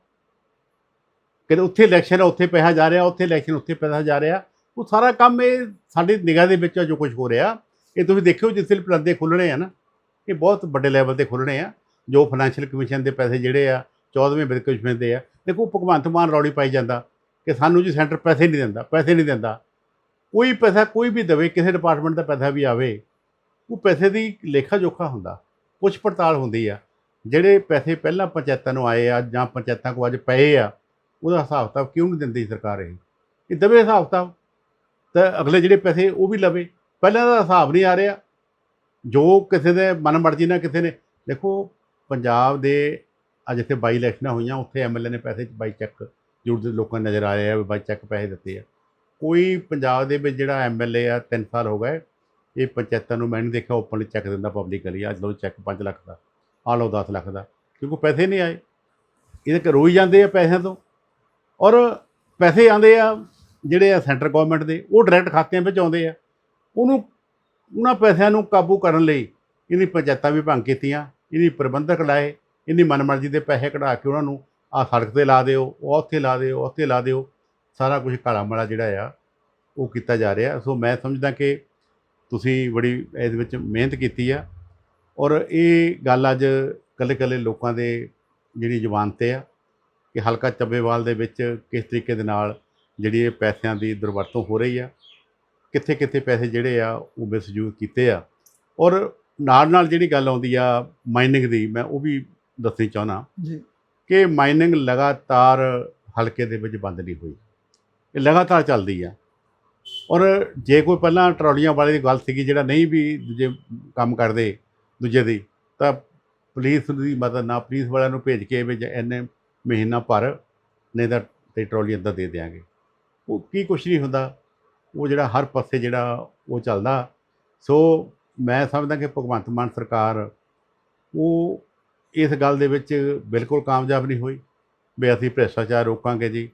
ਕਿ ਉੱਥੇ ਇਲੈਕਸ਼ਨ ਆ, ਉੱਥੇ ਪੈਸਾ ਜਾ ਰਿਹਾ, ਉੱਥੇ ਇਲੈਕਸ਼ਨ ਉੱਥੇ ਪੈਸਾ ਜਾ ਰਿਹਾ। ਉਹ ਸਾਰਾ ਕੰਮ ਇਹ ਸਾਡੀ ਨਿਗਾਹ ਦੇ ਵਿੱਚ ਆ, ਜੋ ਕੁਝ ਹੋ ਰਿਹਾ। ਇਹ ਤੁਸੀਂ ਦੇਖਿਓ, ਜਿਸ ਵੇਲੇ ਪਲੰਦੇ ਖੁੱਲਣੇ ਆ ਨਾ, ਇਹ ਬਹੁਤ ਵੱਡੇ ਲੈਵਲ ਤੇ ਖੁੱਲਣੇ ਆ। ਜੋ ਫਾਈਨੈਂਸ਼ੀਅਲ ਕਮਿਸ਼ਨ ਦੇ ਪੈਸੇ ਜਿਹੜੇ ਆ 14ਵੇਂ ਵਿਤ ਕਮਿਸ਼ਨ ਦੇ ਆ। ਦੇਖੋ, ਭਗਵੰਤ ਮਾਨ ਰੌਲੀ ਪਾਈ ਜਾਂਦਾ ਕਿ ਸਾਨੂੰ ਜੀ ਸੈਂਟਰ ਪੈਸੇ ਨਹੀਂ ਦਿੰਦਾ, ਪੈਸੇ ਨਹੀਂ ਦਿੰਦਾ। ਕੋਈ ਪੈਸਾ ਕੋਈ ਵੀ ਦੇਵੇ, ਕਿਸੇ ਡਿਪਾਰਟਮੈਂਟ ਦਾ ਪੈਸਾ ਵੀ ਆਵੇ, ਉਹ ਪੈਸੇ ਦੀ ਲੇਖਾ ਜੋਖਾ ਹੁੰਦਾ ਪੁੱਛ ਪੜਤਾਲ ਹੁੰਦੀ ਆ। ਜਿਹੜੇ ਪੈਸੇ ਪਹਿਲਾਂ ਪੰਚਾਇਤਾਂ ਨੂੰ ਆਏ ਆ, ਜਾਂ ਪੰਚਾਇਤਾਂ ਕੋ ਅੱਜ ਪਏ ਆ ਉਹਦਾ ਹਿਸਾਬ ਕਿਤਾਬ ਕਿਉਂ ਨਹੀਂ ਦਿੰਦੀ ਸਰਕਾਰ ਇਹ? ਇਹ ਦਵੇ ਹਿਸਾਬ ਕਿਤਾਬ। ਤਾਂ ਅਗਲੇ ਜਿਹੜੇ ਪੈਸੇ ਉਹ ਵੀ ਲਵੇ। ਪਹਿਲਾਂ ਦਾ ਹਿਸਾਬ ਨਹੀਂ ਆ ਰਿਹਾ। ਜੋ ਕਿਸੇ ਦੇ ਮਨ ਮਰਜ਼ੀ ਨਾਲ ਕਿਸੇ ਨੇ ਦੇਖੋ, ਪੰਜਾਬ ਦੇ ਅੱਜ ਇੱਥੇ ਬਾਈ ਇਲੈਕਸ਼ਨਾਂ ਹੋਈਆਂ, ਉੱਥੇ ਐਮਐਲਏ ਨੇ ਪੈਸੇ ਬਾਈ ਚੈੱਕ ਜ਼ਰੂਰ ਲੋਕਾਂ ਨੂੰ ਨਜ਼ਰ ਆਏ ਆ ਵੀ ਬਾਈ ਚੈੱਕ ਪੈਸੇ ਦਿੱਤੇ ਆ। ਕੋਈ ਪੰਜਾਬ ਦੇ ਵਿੱਚ ਜਿਹੜਾ ਐਮਐਲਏ ਆ 3 ਸਾਲ ਹੋ ਗਏ, ਇਹ ਪੰਚਾਇਤਾਂ ਨੂੰ ਮੈਂ ਨਹੀਂ ਦੇਖਿਆ ਓਪਨਲੀ ਚੈੱਕ ਦਿੰਦਾ ਪਬਲਿਕਲੀ ਅੱਜ ਲਓ ਚੈੱਕ 5 ਲੱਖ ਦਾ ਆ ਲਓ 10 ਲੱਖ ਦਾ। ਕਿਉਂਕਿ ਪੈਸੇ ਨਹੀਂ ਆਏ। ਇਹਦੇ ਕਿ ਰੋਈ ਜਾਂਦੇ ਆ ਪੈਸਿਆਂ ਤੋਂ। ਔਰ ਪੈਸੇ ਆਉਂਦੇ ਆ, ਜਿਹੜੇ ਆ ਸੈਂਟਰ ਗਵਰਨਮੈਂਟ ਦੇ, ਉਹ ਡਾਇਰੈਕਟ ਖਾਤਿਆਂ ਵਿੱਚ ਆਉਂਦੇ ਆ। ਉਹਨੂੰ, ਉਹਨਾਂ ਪੈਸਿਆਂ ਨੂੰ ਕਾਬੂ ਕਰਨ ਲਈ ਇਹਦੀ ਪੰਚਾਇਤਾਂ ਵੀ ਭੰਗ ਕੀਤੀਆਂ, ਇਹਦੀ ਪ੍ਰਬੰਧਕ ਲਾਏ, ਇਹਦੀ ਮਨਮਰਜ਼ੀ ਦੇ ਪੈਸੇ ਕਢਾ ਕੇ ਉਹਨਾਂ ਨੂੰ ਆ ਸੜਕ ਤੇ ਲਾ ਦਿਓ, ਉਹ ਉੱਥੇ ਲਾ ਦਿਓ ਉੱਥੇ ਲਾ ਦਿਓ। ਸਾਰਾ ਕੁਝ ਕਾਲਾ ਮਾਲਾ ਜਿਹੜਾ ਆ, ਉਹ ਕੀਤਾ ਜਾ ਰਿਹਾ। ਸੋ ਮੈਂ ਸਮਝਦਾ ਕਿ ਤੁਸੀਂ ਬੜੀ ਇਸ ਵਿੱਚ ਮਿਹਨਤ ਕੀਤੀ ਆ। ਔਰ ਇਹ ਗੱਲ ਅੱਜ ਕੱਲੇ ਕੱਲੇ ਲੋਕਾਂ ਦੇ ਜਿਹੜੀ ਜ਼ੁਬਾਨ ਤੇ ਆ ਕਿ ਹਲਕਾ ਚੱਬੇਵਾਲ ਦੇ ਵਿੱਚ ਕਿਸ ਤਰੀਕੇ ਦੇ ਨਾਲ ਜਿਹੜੀ ਇਹ ਪੈਸਿਆਂ ਦੀ ਦੁਰਵਰਤੋਂ ਹੋ ਰਹੀ ਆ ਕਿੱਥੇ ਕਿੱਥੇ ਪੈਸੇ ਜਿਹੜੇ ਆ ਉਹ ਮਿਸਯੂਜ਼ ਕੀਤੇ ਆ। ਔਰ ਨਾਲ ਨਾਲ ਜਿਹੜੀ ਗੱਲ ਆਉਂਦੀ ਆ ਮਾਈਨਿੰਗ ਦੀ ਮੈਂ ਉਹ ਵੀ ਦੱਸਣੀ ਚਾਹੁੰਦਾ। ਜੀ। ਕਿ ਮਾਈਨਿੰਗ ਲਗਾਤਾਰ ਹਲਕੇ ਦੇ ਵਿੱਚ ਬੰਦ ਨਹੀਂ ਹੋਈ। ਇਹ ਲਗਾਤਾਰ ਚੱਲਦੀ ਆ। ਔਰ ਜੇ ਕੋਈ ਪਹਿਲਾਂ ਟਰਾਲੀਆਂ ਵਾਲੇ ਦੀ ਗੱਲ ਸੀਗੀ ਜਿਹੜਾ ਨਹੀਂ ਵੀ ਦੂਜੇ ਕੰਮ ਕਰਦੇ ਦੂਜੇ ਦੀ ਤਾਂ ਪੁਲਿਸ ਦੀ ਮਦਦ ਨਾਲ ਪੁਲਿਸ ਵਾਲਿਆਂ ਨੂੰ ਭੇਜ ਕੇ ਵੀ ਜੇ ਇੰਨੇ ਮਹੀਨਾ ਭਰ ਨਹੀਂ ਤਾਂ ਤੇ ਟਰਾਲੀ ਅੰਦਰ ਦੇ ਦਿਆਂਗੇ। ਉਹ ਕੀ ਕੁਛ ਨਹੀਂ ਹੁੰਦਾ। ਉਹ ਜਿਹੜਾ ਹਰ ਪਾਸੇ ਜਿਹੜਾ ਉਹ ਚੱਲਦਾ। ਸੋ ਮੈਂ ਸਮਝਦਾ ਕਿ ਭਗਵੰਤ ਮਾਨ ਸਰਕਾਰ ਉਹ ਇਸ ਗੱਲ ਦੇ ਵਿੱਚ ਬਿਲਕੁਲ ਕਾਮਯਾਬ ਨਹੀਂ ਹੋਈ ਵੀ ਅਸੀਂ ਭ੍ਰਿਸ਼ਟਾਚਾਰ ਰੋਕਾਂਗੇ ਜੀ,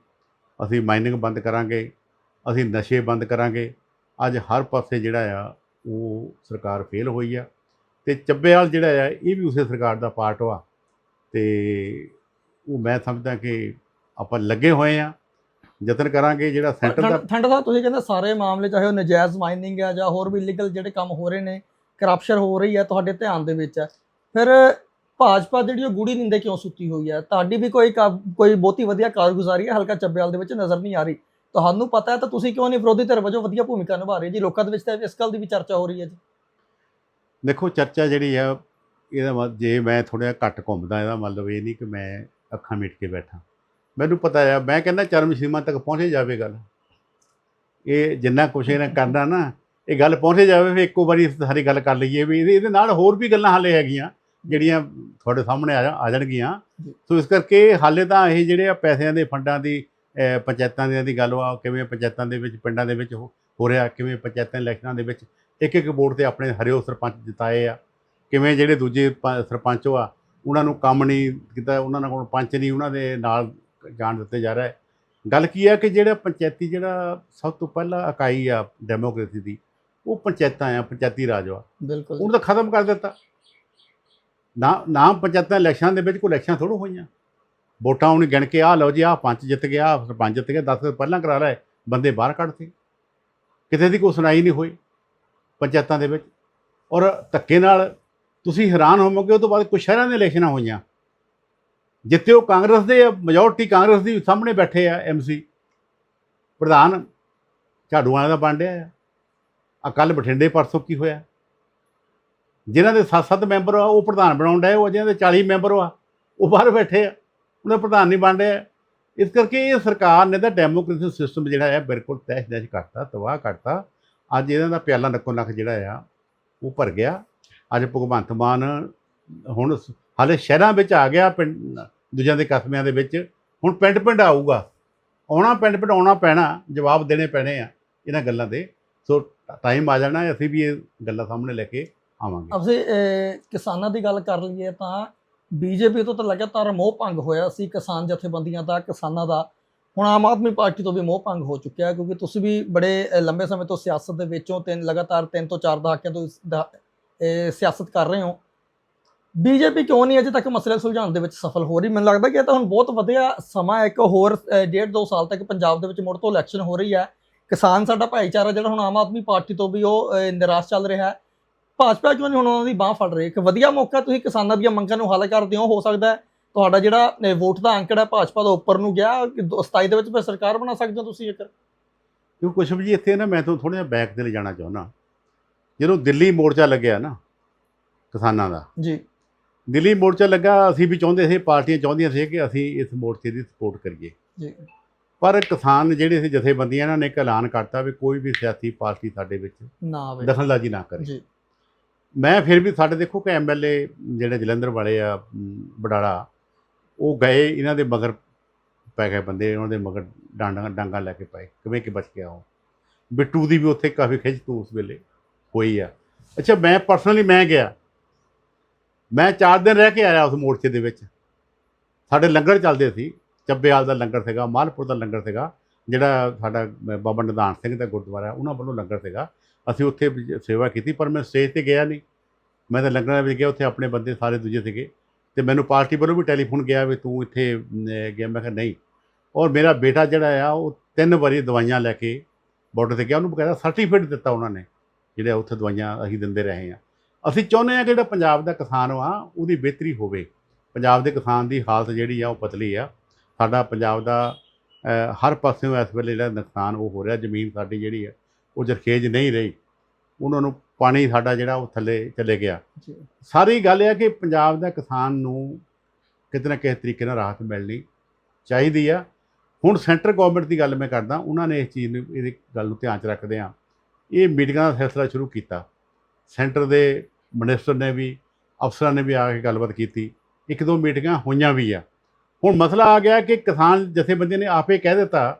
ਅਸੀਂ ਮਾਈਨਿੰਗ ਬੰਦ ਕਰਾਂਗੇ, ਅਸੀਂ ਨਸ਼ੇ ਬੰਦ ਕਰਾਂਗੇ। ਅੱਜ ਹਰ ਪਾਸੇ ਜਿਹੜਾ ਆ, ਉਹ ਸਰਕਾਰ ਫੇਲ ਹੋਈ ਆ। ਤੇ ਚੱਬੇਵਾਲ ਜਿਹੜਾ ਆ, ਇਹ ਵੀ ਉਸੇ ਸਰਕਾਰ ਦਾ ਪਾਰਟ ਵਾ। ਤੇ ਉਹ ਮੈਂ ਸਮਝਦਾ ਕਿ ਆਪਾਂ ਲੱਗੇ ਹੋਏ ਆ ਯਤਨ ਕਰਾਂਗੇ ਜਿਹੜਾ ਸੈਂਟਰ ਦਾ ਠੰਡ ਸਾਹਿਬ ਤੁਸੀਂ ਕਹਿੰਦੇ ਸਾਰੇ ਮਾਮਲੇ ਚਾਹੇ ਉਹ ਨਜਾਇਜ਼ ਮਾਈਨਿੰਗ ਹੈ ਜਾਂ ਹੋਰ ਵੀ ਇਲੀਗਲ ਜਿਹੜੇ ਕੰਮ ਹੋ ਰਹੇ ਨੇ ਕਰਪਸ਼ਨ ਹੋ ਰਹੀ ਹੈ ਤੁਹਾਡੇ ਧਿਆਨ ਦੇ ਵਿੱਚ ਹੈ ਫਿਰ ਭਾਜਪਾ ਜਿਹੜੀ ਉਹ ਗੂੜੀ ਨਿੰਦੇ ਕਿਉਂ ਸੁੱਤੀ ਹੋਈ ਹੈ ਤੁਹਾਡੀ ਵੀ ਕੋਈ ਕੋਈ ਬਹੁਤੀ ਵਧੀਆ ਕਾਰਗੁਜ਼ਾਰੀ ਹੈ ਹਲਕਾ ਚੱਬੇਵਾਲ ਦੇ ਵਿੱਚ ਨਜ਼ਰ ਨਹੀਂ ਆ ਰਹੀ। ਤੁਹਾਨੂੰ ਪਤਾ ਹੈ ਤਾਂ ਤੁਸੀਂ ਕਿਉਂ ਨਹੀਂ ਵਿਰੋਧੀ ਧਿਰ ਵਜੋਂ ਵਧੀਆ ਭੂਮਿਕਾ ਨਿਭਾ ਰਹੇ ਜੀ? ਲੋਕਾਂ ਦੇ ਵਿੱਚ ਤਾਂ ਇਸ ਗੱਲ ਦੀ ਵੀ ਚਰਚਾ ਹੋ ਰਹੀ ਹੈ ਜੀ। ਦੇਖੋ ਚਰਚਾ ਜਿਹੜੀ ਆ ਇਹਦਾ ਮਤ ਜੇ ਮੈਂ ਜਿਹਾ ਘੱਟ ਘੁੰਮਦਾ ਇਹਦਾ ਮਤਲਬ ਇਹ ਨਹੀਂ ਕਿ ਮੈਂ ਅੱਖਾਂ ਮੀਟ ਕੇ ਬੈਠਾ। ਮੈਨੂੰ ਪਤਾ ਆ ਮੈਂ ਕਹਿੰਦਾ ਚਰਮ ਸੀਮਾ ਤੱਕ ਪਹੁੰਚੇ ਜਾਵੇ ਗੱਲ। ਇਹ ਜਿੰਨਾ ਕੁਛ ਇਹਨੇ ਕਰਨਾ ਨਾ ਇਹ ਗੱਲ ਪਹੁੰਚੇ ਜਾਵੇ ਫਿਰ ਇੱਕੋ ਵਾਰੀ ਸਾਰੀ ਗੱਲ ਕਰ ਲਈਏ ਵੀ ਇਹਦੇ ਨਾਲ ਹੋਰ ਵੀ ਗੱਲਾਂ ਹਾਲੇ ਹੈਗੀਆਂ ਜਿਹੜੀਆਂ ਤੁਹਾਡੇ ਸਾਹਮਣੇ ਆ ਆ ਜਾਣਗੀਆਂ। ਸੋ ਇਸ ਕਰਕੇ ਹਾਲੇ ਤਾਂ ਇਹ ਜਿਹੜੇ ਆ ਪੈਸਿਆਂ ਦੇ ਫੰਡਾਂ ਦੀ ਪੰਚਾਇਤਾਂ ਦੀਆਂ ਦੀ ਗੱਲ ਵਾ ਕਿਵੇਂ ਪੰਚਾਇਤਾਂ ਦੇ ਵਿੱਚ ਪਿੰਡਾਂ ਦੇ ਵਿੱਚ ਹੋ ਰਿਹਾ ਕਿਵੇਂ ਪੰਚਾਇਤਾਂ ਇਲੈਕਸ਼ਨਾਂ ਦੇ ਵਿੱਚ ਇੱਕ ਇੱਕ ਵੋਟ ਤੇ ਆਪਣੇ ਹਰਿਓ ਸਰਪੰਚ ਜਿਤਾਏ ਆ। ਕਿਵੇਂ ਜਿਹੜੇ ਦੂਜੇ ਸਰਪੰਚ ਆ ਉਹਨਾਂ ਨੂੰ ਕੰਮ ਨਹੀਂ ਕੀਤਾ ਉਹਨਾਂ ਨਾਲ ਕੋਲ ਪੰਚ ਨਹੀਂ ਉਹਨਾਂ ਦੇ ਨਾਲ ਜਾਣ ਦਿੱਤੇ ਜਾ ਰਿਹਾ। ਗੱਲ ਕੀ ਹੈ ਕਿ ਜਿਹੜਾ ਪੰਚਾਇਤੀ ਜਿਹੜਾ ਸਭ ਤੋਂ ਪਹਿਲਾਂ ਇਕਾਈ ਆ ਡੈਮੋਕ੍ਰੇਸੀ ਦੀ ਉਹ ਪੰਚਾਇਤਾਂ ਆ ਪੰਚਾਇਤੀ ਰਾਜ ਆ। ਬਿਲਕੁਲ। ਉਹਨੂੰ ਤਾਂ ਖਤਮ ਕਰ ਦਿੱਤਾ। ਨਾ ਨਾ ਪੰਚਾਇਤਾਂ ਇਲੈਕਸ਼ਨ ਦੇ ਵਿੱਚ ਕੋਈ ਇਲੈਕਸ਼ਨ ਥੋੜ੍ਹਾ ਹੋਈਆਂ। ਵੋਟਾਂ ਉਹਨੇ ਗਿਣ ਕੇ ਆ ਲਓ ਜੀ ਆ ਪੰਚ ਜਿੱਤ ਗਿਆ ਆਹ ਸਰਪੰਚ ਜਿੱਤ ਗਿਆ 10 ਦਿਨ ਪਹਿਲਾਂ ਕਰਾ ਲਿਆ ਬੰਦੇ ਬਾਹਰ ਕੱਢਤੇ। ਕਿਤੇ ਦੀ ਕੋਈ ਸੁਣਾਈ ਨਹੀਂ ਹੋਈ ਪੰਚਾਇਤਾਂ ਦੇ ਵਿੱਚ। ਔਰ ਧੱਕੇ ਨਾਲ ਤੁਸੀਂ ਹੈਰਾਨ ਹੋਵੋਗੇ, ਉਹ ਤੋਂ ਬਾਅਦ ਕੁਝ ਸ਼ਹਿਰਾਂ ਦੇ ਇਲੈਕਸ਼ਨਾਂ ਹੋਈਆਂ। ਜਿੱਥੇ ਉਹ ਕਾਂਗਰਸ ਦੇ ਮੈਜੋਰਟੀ ਕਾਂਗਰਸ ਦੀ ਸਾਹਮਣੇ ਬੈਠੇ ਆ ਐਮਸੀ ਪ੍ਰਧਾਨ ਝਾੜੂ ਵਾਲਿਆਂ ਦਾ ਬਣ ਰਿਹਾ ਆ। ਆ ਕੱਲ ਬਠਿੰਡੇ, ਪਰਸੋਂ ਕੀ ਹੋਇਆ? ਜਿਨ੍ਹਾਂ ਦੇ 7-7 ਮੈਂਬਰ ਆ, ਉਹ ਪ੍ਰਧਾਨ ਬਣਾਉਣ ਡਏ ਉਹ ਜਿਹਨਾਂ ਦੇ 40 ਮੈਂਬਰ ਆ, ਉਹ ਬਾਹਰ ਬੈਠੇ ਆ। ਉਹਨਾਂ ਪ੍ਰਧਾਨ ਨਹੀਂ ਬਣ ਰਿਹਾ। ਇਸ ਕਰਕੇ ਇਹ ਸਰਕਾਰ ਨੇ ਤਾਂ ਡੈਮੋਕ੍ਰੇਸੀ ਸਿਸਟਮ ਜਿਹੜਾ ਹੈ ਬਿਲਕੁਲ ਤਹਿਸ ਨਹਿਸ ਕਰਤਾ, ਤਬਾਹ ਕਰਤਾ। ਅੱਜ ਇਹਨਾਂ ਦਾ ਪਿਆਲਾ ਨੱਕੋ ਨੱਕ ਜਿਹੜਾ ਆ, ਉਹ ਭਰ ਗਿਆ। ਅੱਜ ਭਗਵੰਤ ਮਾਨ ਹੁਣ ਹਾਲੇ ਸ਼ਹਿਰਾਂ ਵਿੱਚ ਆ ਗਿਆ ਪਿੰਡ, ਦੂਜਿਆਂ ਦੇ ਕਸਬਿਆਂ ਦੇ ਵਿੱਚ, ਹੁਣ ਪਿੰਡ ਪਿੰਡ ਆਊਗਾ। ਆਉਣਾ ਪਿੰਡ ਪਿੰਡ ਆਉਣਾ ਪੈਣਾ, ਜਵਾਬ ਦੇਣੇ ਪੈਣੇ ਆ ਇਹਨਾਂ ਗੱਲਾਂ ਦੇ। ਸੋ ਟਾਈਮ ਆ ਜਾਣਾ, ਅਸੀਂ ਵੀ ਇਹ ਗੱਲਾਂ ਸਾਹਮਣੇ ਲੈ ਕੇ ਆਵਾਂਗੇ। ਅਸੀਂ ਕਿਸਾਨਾਂ ਦੀ ਗੱਲ ਕਰ ਲਈਏ ਤਾਂ ਬੀਜੇਪੀ ਤੋਂ ਤਾਂ ਲਗਾਤਾਰ ਮੋਹ ਭੰਗ ਹੋਇਆ ਸੀ ਕਿਸਾਨ ਜਥੇਬੰਦੀਆਂ ਦਾ, ਕਿਸਾਨਾਂ ਦਾ। ਹੁਣ ਆਮ ਆਦਮੀ ਪਾਰਟੀ ਤੋਂ ਵੀ ਮੋਹ ਭੰਗ ਹੋ ਚੁੱਕਿਆ ਕਿਉਂਕਿ ਤੁਸੀਂ ਵੀ ਬੜੇ ਲੰਬੇ ਸਮੇਂ ਤੋਂ ਸਿਆਸਤ ਦੇ ਵਿੱਚੋਂ ਤਿੰਨ, ਲਗਾਤਾਰ ਤਿੰਨ ਤੋਂ ਚਾਰ ਦਹਾਕਿਆਂ ਤੋਂ ਇਸ ਸਿਆਸਤ ਕਰ ਰਹੇ ਹੋ। ਬੀਜੇਪੀ ਕਿਉਂ ਨਹੀਂ ਅਜੇ ਤੱਕ ਮਸਲੇ ਸੁਲਝਾਉਣ ਦੇ ਵਿੱਚ ਸਫਲ ਹੋ ਰਹੀ? ਮੈਨੂੰ ਲੱਗਦਾ ਕਿ ਇਹ ਤਾਂ ਹੁਣ ਬਹੁਤ ਵਧੀਆ ਸਮਾਂ ਹੈ। ਇੱਕ ਹੋਰ ਡੇਢ ਦੋ ਸਾਲ ਤੱਕ ਪੰਜਾਬ ਦੇ ਵਿੱਚ ਮੁੜ ਤੋਂ ਇਲੈਕਸ਼ਨ ਹੋ ਰਹੀ ਹੈ। ਕਿਸਾਨ ਸਾਡਾ ਭਾਈਚਾਰਾ ਜਿਹੜਾ ਹੁਣ ਆਮ ਆਦਮੀ ਪਾਰਟੀ ਤੋਂ ਵੀ ਉਹ ਨਿਰਾਸ਼ ਚੱਲ ਰਿਹਾ ਹੈ। ਭਾਜਪਾ ਕਿਉਂ ਨਹੀਂ ਹੁਣ ਉਹਨਾਂ ਦੀ ਬਾਹ ਫੜ ਰਹੀ? ਇੱਕ ਵਧੀਆ ਮੌਕਾ ਤੁਸੀਂ ਕਿਸਾਨਾਂ ਦੀਆਂ ਮੰਗਾਂ ਨੂੰ ਹੱਲ ਕਰਦੇ ਹੋ ਹੋ ਸਕਦਾ ਹੈ ਤੁਹਾਡਾ ਜਿਹੜਾ ਵੋਟ ਦਾ ਅੰਕੜਾ ਭਾਜਪਾ ਦਾ ਉੱਪਰ ਨੂੰ ਗਿਆ। ਦੋ- 27 ਦੇ ਵਿੱਚ ਫਿਰ ਸਰਕਾਰ ਬਣਾ ਸਕਦੇ ਹੋ ਤੁਸੀਂ ਜੇਕਰ? ਕਿਉਂ ਕੁਸ਼ਬ ਜੀ, ਇੱਥੇ ਨਾ ਮੈਂ ਤੁਹਾਨੂੰ ਥੋੜਾ ਜਿਹਾ ਬੈਕ ਤੇ ਲੈ ਜਾਣਾ ਚਾਹੁੰਦਾ। ਜਦੋਂ ਦਿੱਲੀ ਮੋਰਚਾ ਲੱਗਿਆ ਨਾ ਕਿਸਾਨਾਂ ਦਾ। ਜੀ। ਦਿੱਲੀ ਮੋਰਚਾ ਲੱਗਾ ਅਸੀਂ ਵੀ ਚਾਹੁੰਦੇ ਸੀ ਪਾਰਟੀਆਂ ਚਾਹੁੰਦੀਆਂ ਸੀ ਕਿ ਅਸੀਂ ਇਸ ਮੋਰਚੇ ਦੀ ਸਪੋਰਟ ਕਰੀਏ। ਜੀ। ਪਰ ਕਿਸਾਨ ਜਿਹੜੇ ਸੀ ਜਥੇਬੰਦੀਆਂ ਇਹਨਾਂ ਨੇ ਇੱਕ ਐਲਾਨ ਕਰਤਾ ਵੀ ਕੋਈ ਵੀ ਸਿਆਸੀ ਪਾਰਟੀ ਸਾਡੇ ਵਿੱਚ ਨਾ ਆਵੇ। ਦਖਲਅੰਦਾਜ਼ੀ ਨਾ ਕਰੇ। ਜੀ। ਮੈਂ ਫਿਰ ਵੀ ਸਾਡੇ ਦੇਖੋ ਕਿ ਐਮਐਲਏ ਜਿਹੜੇ ਜਲੰਧਰ ਵਾਲੇ ਆ ਬਡਾਲਾ ਉਹ ਗਏ ਇਹਨਾਂ ਦੇ ਮਗਰ ਪੈ ਗਏ ਬੰਦੇ ਉਹਨਾਂ ਦੇ ਮਗਰ ਡਾਂਗਾ ਡਾਂਗਾ ਲੈ ਕੇ ਪਏ ਕਿਵੇਂ ਕਿ ਬਚ ਗਿਆ ਉਹ। ਬਿੱਟੂ ਦੀ ਵੀ ਉੱਥੇ ਕਾਫੀ ਖਿੱਚ ਤੂੰ ਉਸ ਵੇਲੇ। ਹੋਈ ਆ। ਅੱਛਾ, ਮੈਂ ਪਰਸਨਲੀ ਮੈਂ ਗਿਆ। ਮੈਂ 4 ਦਿਨ ਰਹਿ ਕੇ ਆਇਆ ਉਸ ਮੋਰਚੇ ਦੇ ਵਿੱਚ। ਸਾਡੇ ਲੰਗਰ ਚੱਲਦੇ ਸੀ। ਚੱਬੇਵਾਲ ਦਾ ਲੰਗਰ ਸੀਗਾ, ਮਾਲਪੁਰ ਦਾ ਲੰਗਰ ਸੀਗਾ, ਜਿਹੜਾ ਸਾਡਾ ਬਾਬਾ ਨਿਧਾਨ ਸਿੰਘ ਦਾ ਗੁਰਦੁਆਰਾ, ਉਹਨਾਂ ਵੱਲੋਂ ਲੰਗਰ ਸੀਗਾ। ਅਸੀਂ ਉੱਥੇ ਸੇਵਾ ਕੀਤੀ, ਪਰ ਮੈਂ ਸਟੇਜ ਤੇ ਗਿਆ ਨਹੀਂ। ਮੈਂ ਤਾਂ ਲੰਗਰਾਂ ਵਿੱਚ ਗਿਆ, ਉੱਥੇ ਆਪਣੇ ਬੰਦੇ ਸਾਰੇ ਦੂਜੇ ਸੀਗੇ। ਤੇ ਮੈਨੂੰ ਪਾਰਟੀ ਵੱਲੋਂ ਵੀ ਟੈਲੀਫੋਨ ਗਿਆ ਵੀ ਤੂੰ ਇੱਥੇ ਗਿਆ। ਮੈਂ ਕਿਹਾ ਨਹੀਂ। ਔਰ ਮੇਰਾ ਬੇਟਾ ਜਿਹੜਾ ਆ, ਉਹ ਤਿੰਨ ਵਾਰੀ ਦਵਾਈਆਂ ਲੈ ਕੇ ਬਾਰਡਰ ਤੇ ਗਿਆ। ਉਹਨੂੰ ਬਕਾਇਦਾ ਸਰਟੀਫਿਕੇਟ ਦਿੱਤਾ ਉਹਨਾਂ ਨੇ। ਜਿਹੜੇ ਉੱਥੇ ਦਵਾਈਆਂ ਅਸੀਂ ਦਿੰਦੇ ਰਹੇ ਆ ਅਸੀਂ ਚਾਹੁੰਦੇ ਆ ਕਿ ਜਿਹੜਾ ਪੰਜਾਬ ਦਾ ਕਿਸਾਨ ਆ ਉਹਦੀ ਬਿਹਤਰੀ ਹੋਵੇ। ਪੰਜਾਬ ਦੇ ਕਿਸਾਨ ਦੀ ਹਾਲਤ ਜਿਹੜੀ ਆ ਉਹ ਪਤਲੀ ਆ। ਸਾਡਾ ਪੰਜਾਬ ਦਾ ਹਰ ਪਾਸਿਓਂ ਇਸ ਵੇਲੇ ਜਿਹੜਾ ਨੁਕਸਾਨ ਉਹ ਹੋ ਰਿਹਾ ਜ਼ਮੀਨ ਸਾਡੀ ਜਿਹੜੀ ਆ ਉਹ ਜਰਖੇਜ ਨਹੀਂ ਰਹੀ। ਉਹਨਾਂ ਨੂੰ ਪਾਣੀ ਸਾਡਾ ਜਿਹੜਾ ਉਹ ਥੱਲੇ ਚਲੇ ਗਿਆ। ਸਾਰੀ ਗੱਲ ਇਹ ਹੈ ਕਿ ਪੰਜਾਬ ਦਾ ਕਿਸਾਨ ਨੂੰ ਕਿਤੇ ਨਾ ਕਿਸੇ ਤਰੀਕੇ ਨਾਲ ਰਾਹਤ ਮਿਲਣੀ ਚਾਹੀਦੀ ਆ। ਹੁਣ ਸੈਂਟਰ ਗਵਰਨਮੈਂਟ ਦੀ ਗੱਲ ਮੈਂ ਕਰਦਾ ਉਹਨਾਂ ਨੇ ਇਸ ਚੀਜ਼ ਨੂੰ ਇਹਦੀ ਗੱਲ ਨੂੰ ਧਿਆਨ 'ਚ ਰੱਖਦੇ ਆ। ਇਹ ਮੀਟਿੰਗਾਂ ਦਾ ਸਿਲਸਿਲਾ ਸ਼ੁਰੂ ਕੀਤਾ। ਸੈਂਟਰ ਦੇ ਮਿਨਿਸਟਰ ਨੇ ਵੀ, ਅਫਸਰਾਂ ਨੇ ਵੀ ਆ ਕੇ ਗੱਲਬਾਤ ਕੀਤੀ। ਇੱਕ ਦੋ ਮੀਟਿੰਗਾਂ ਹੋਈਆਂ ਵੀ ਆ। ਹੁਣ ਮਸਲਾ ਆ ਗਿਆ ਕਿ ਕਿਸਾਨ ਜਥੇਬੰਦੀਆਂ ਨੇ ਆਪੇ ਕਹਿ ਦਿੱਤਾ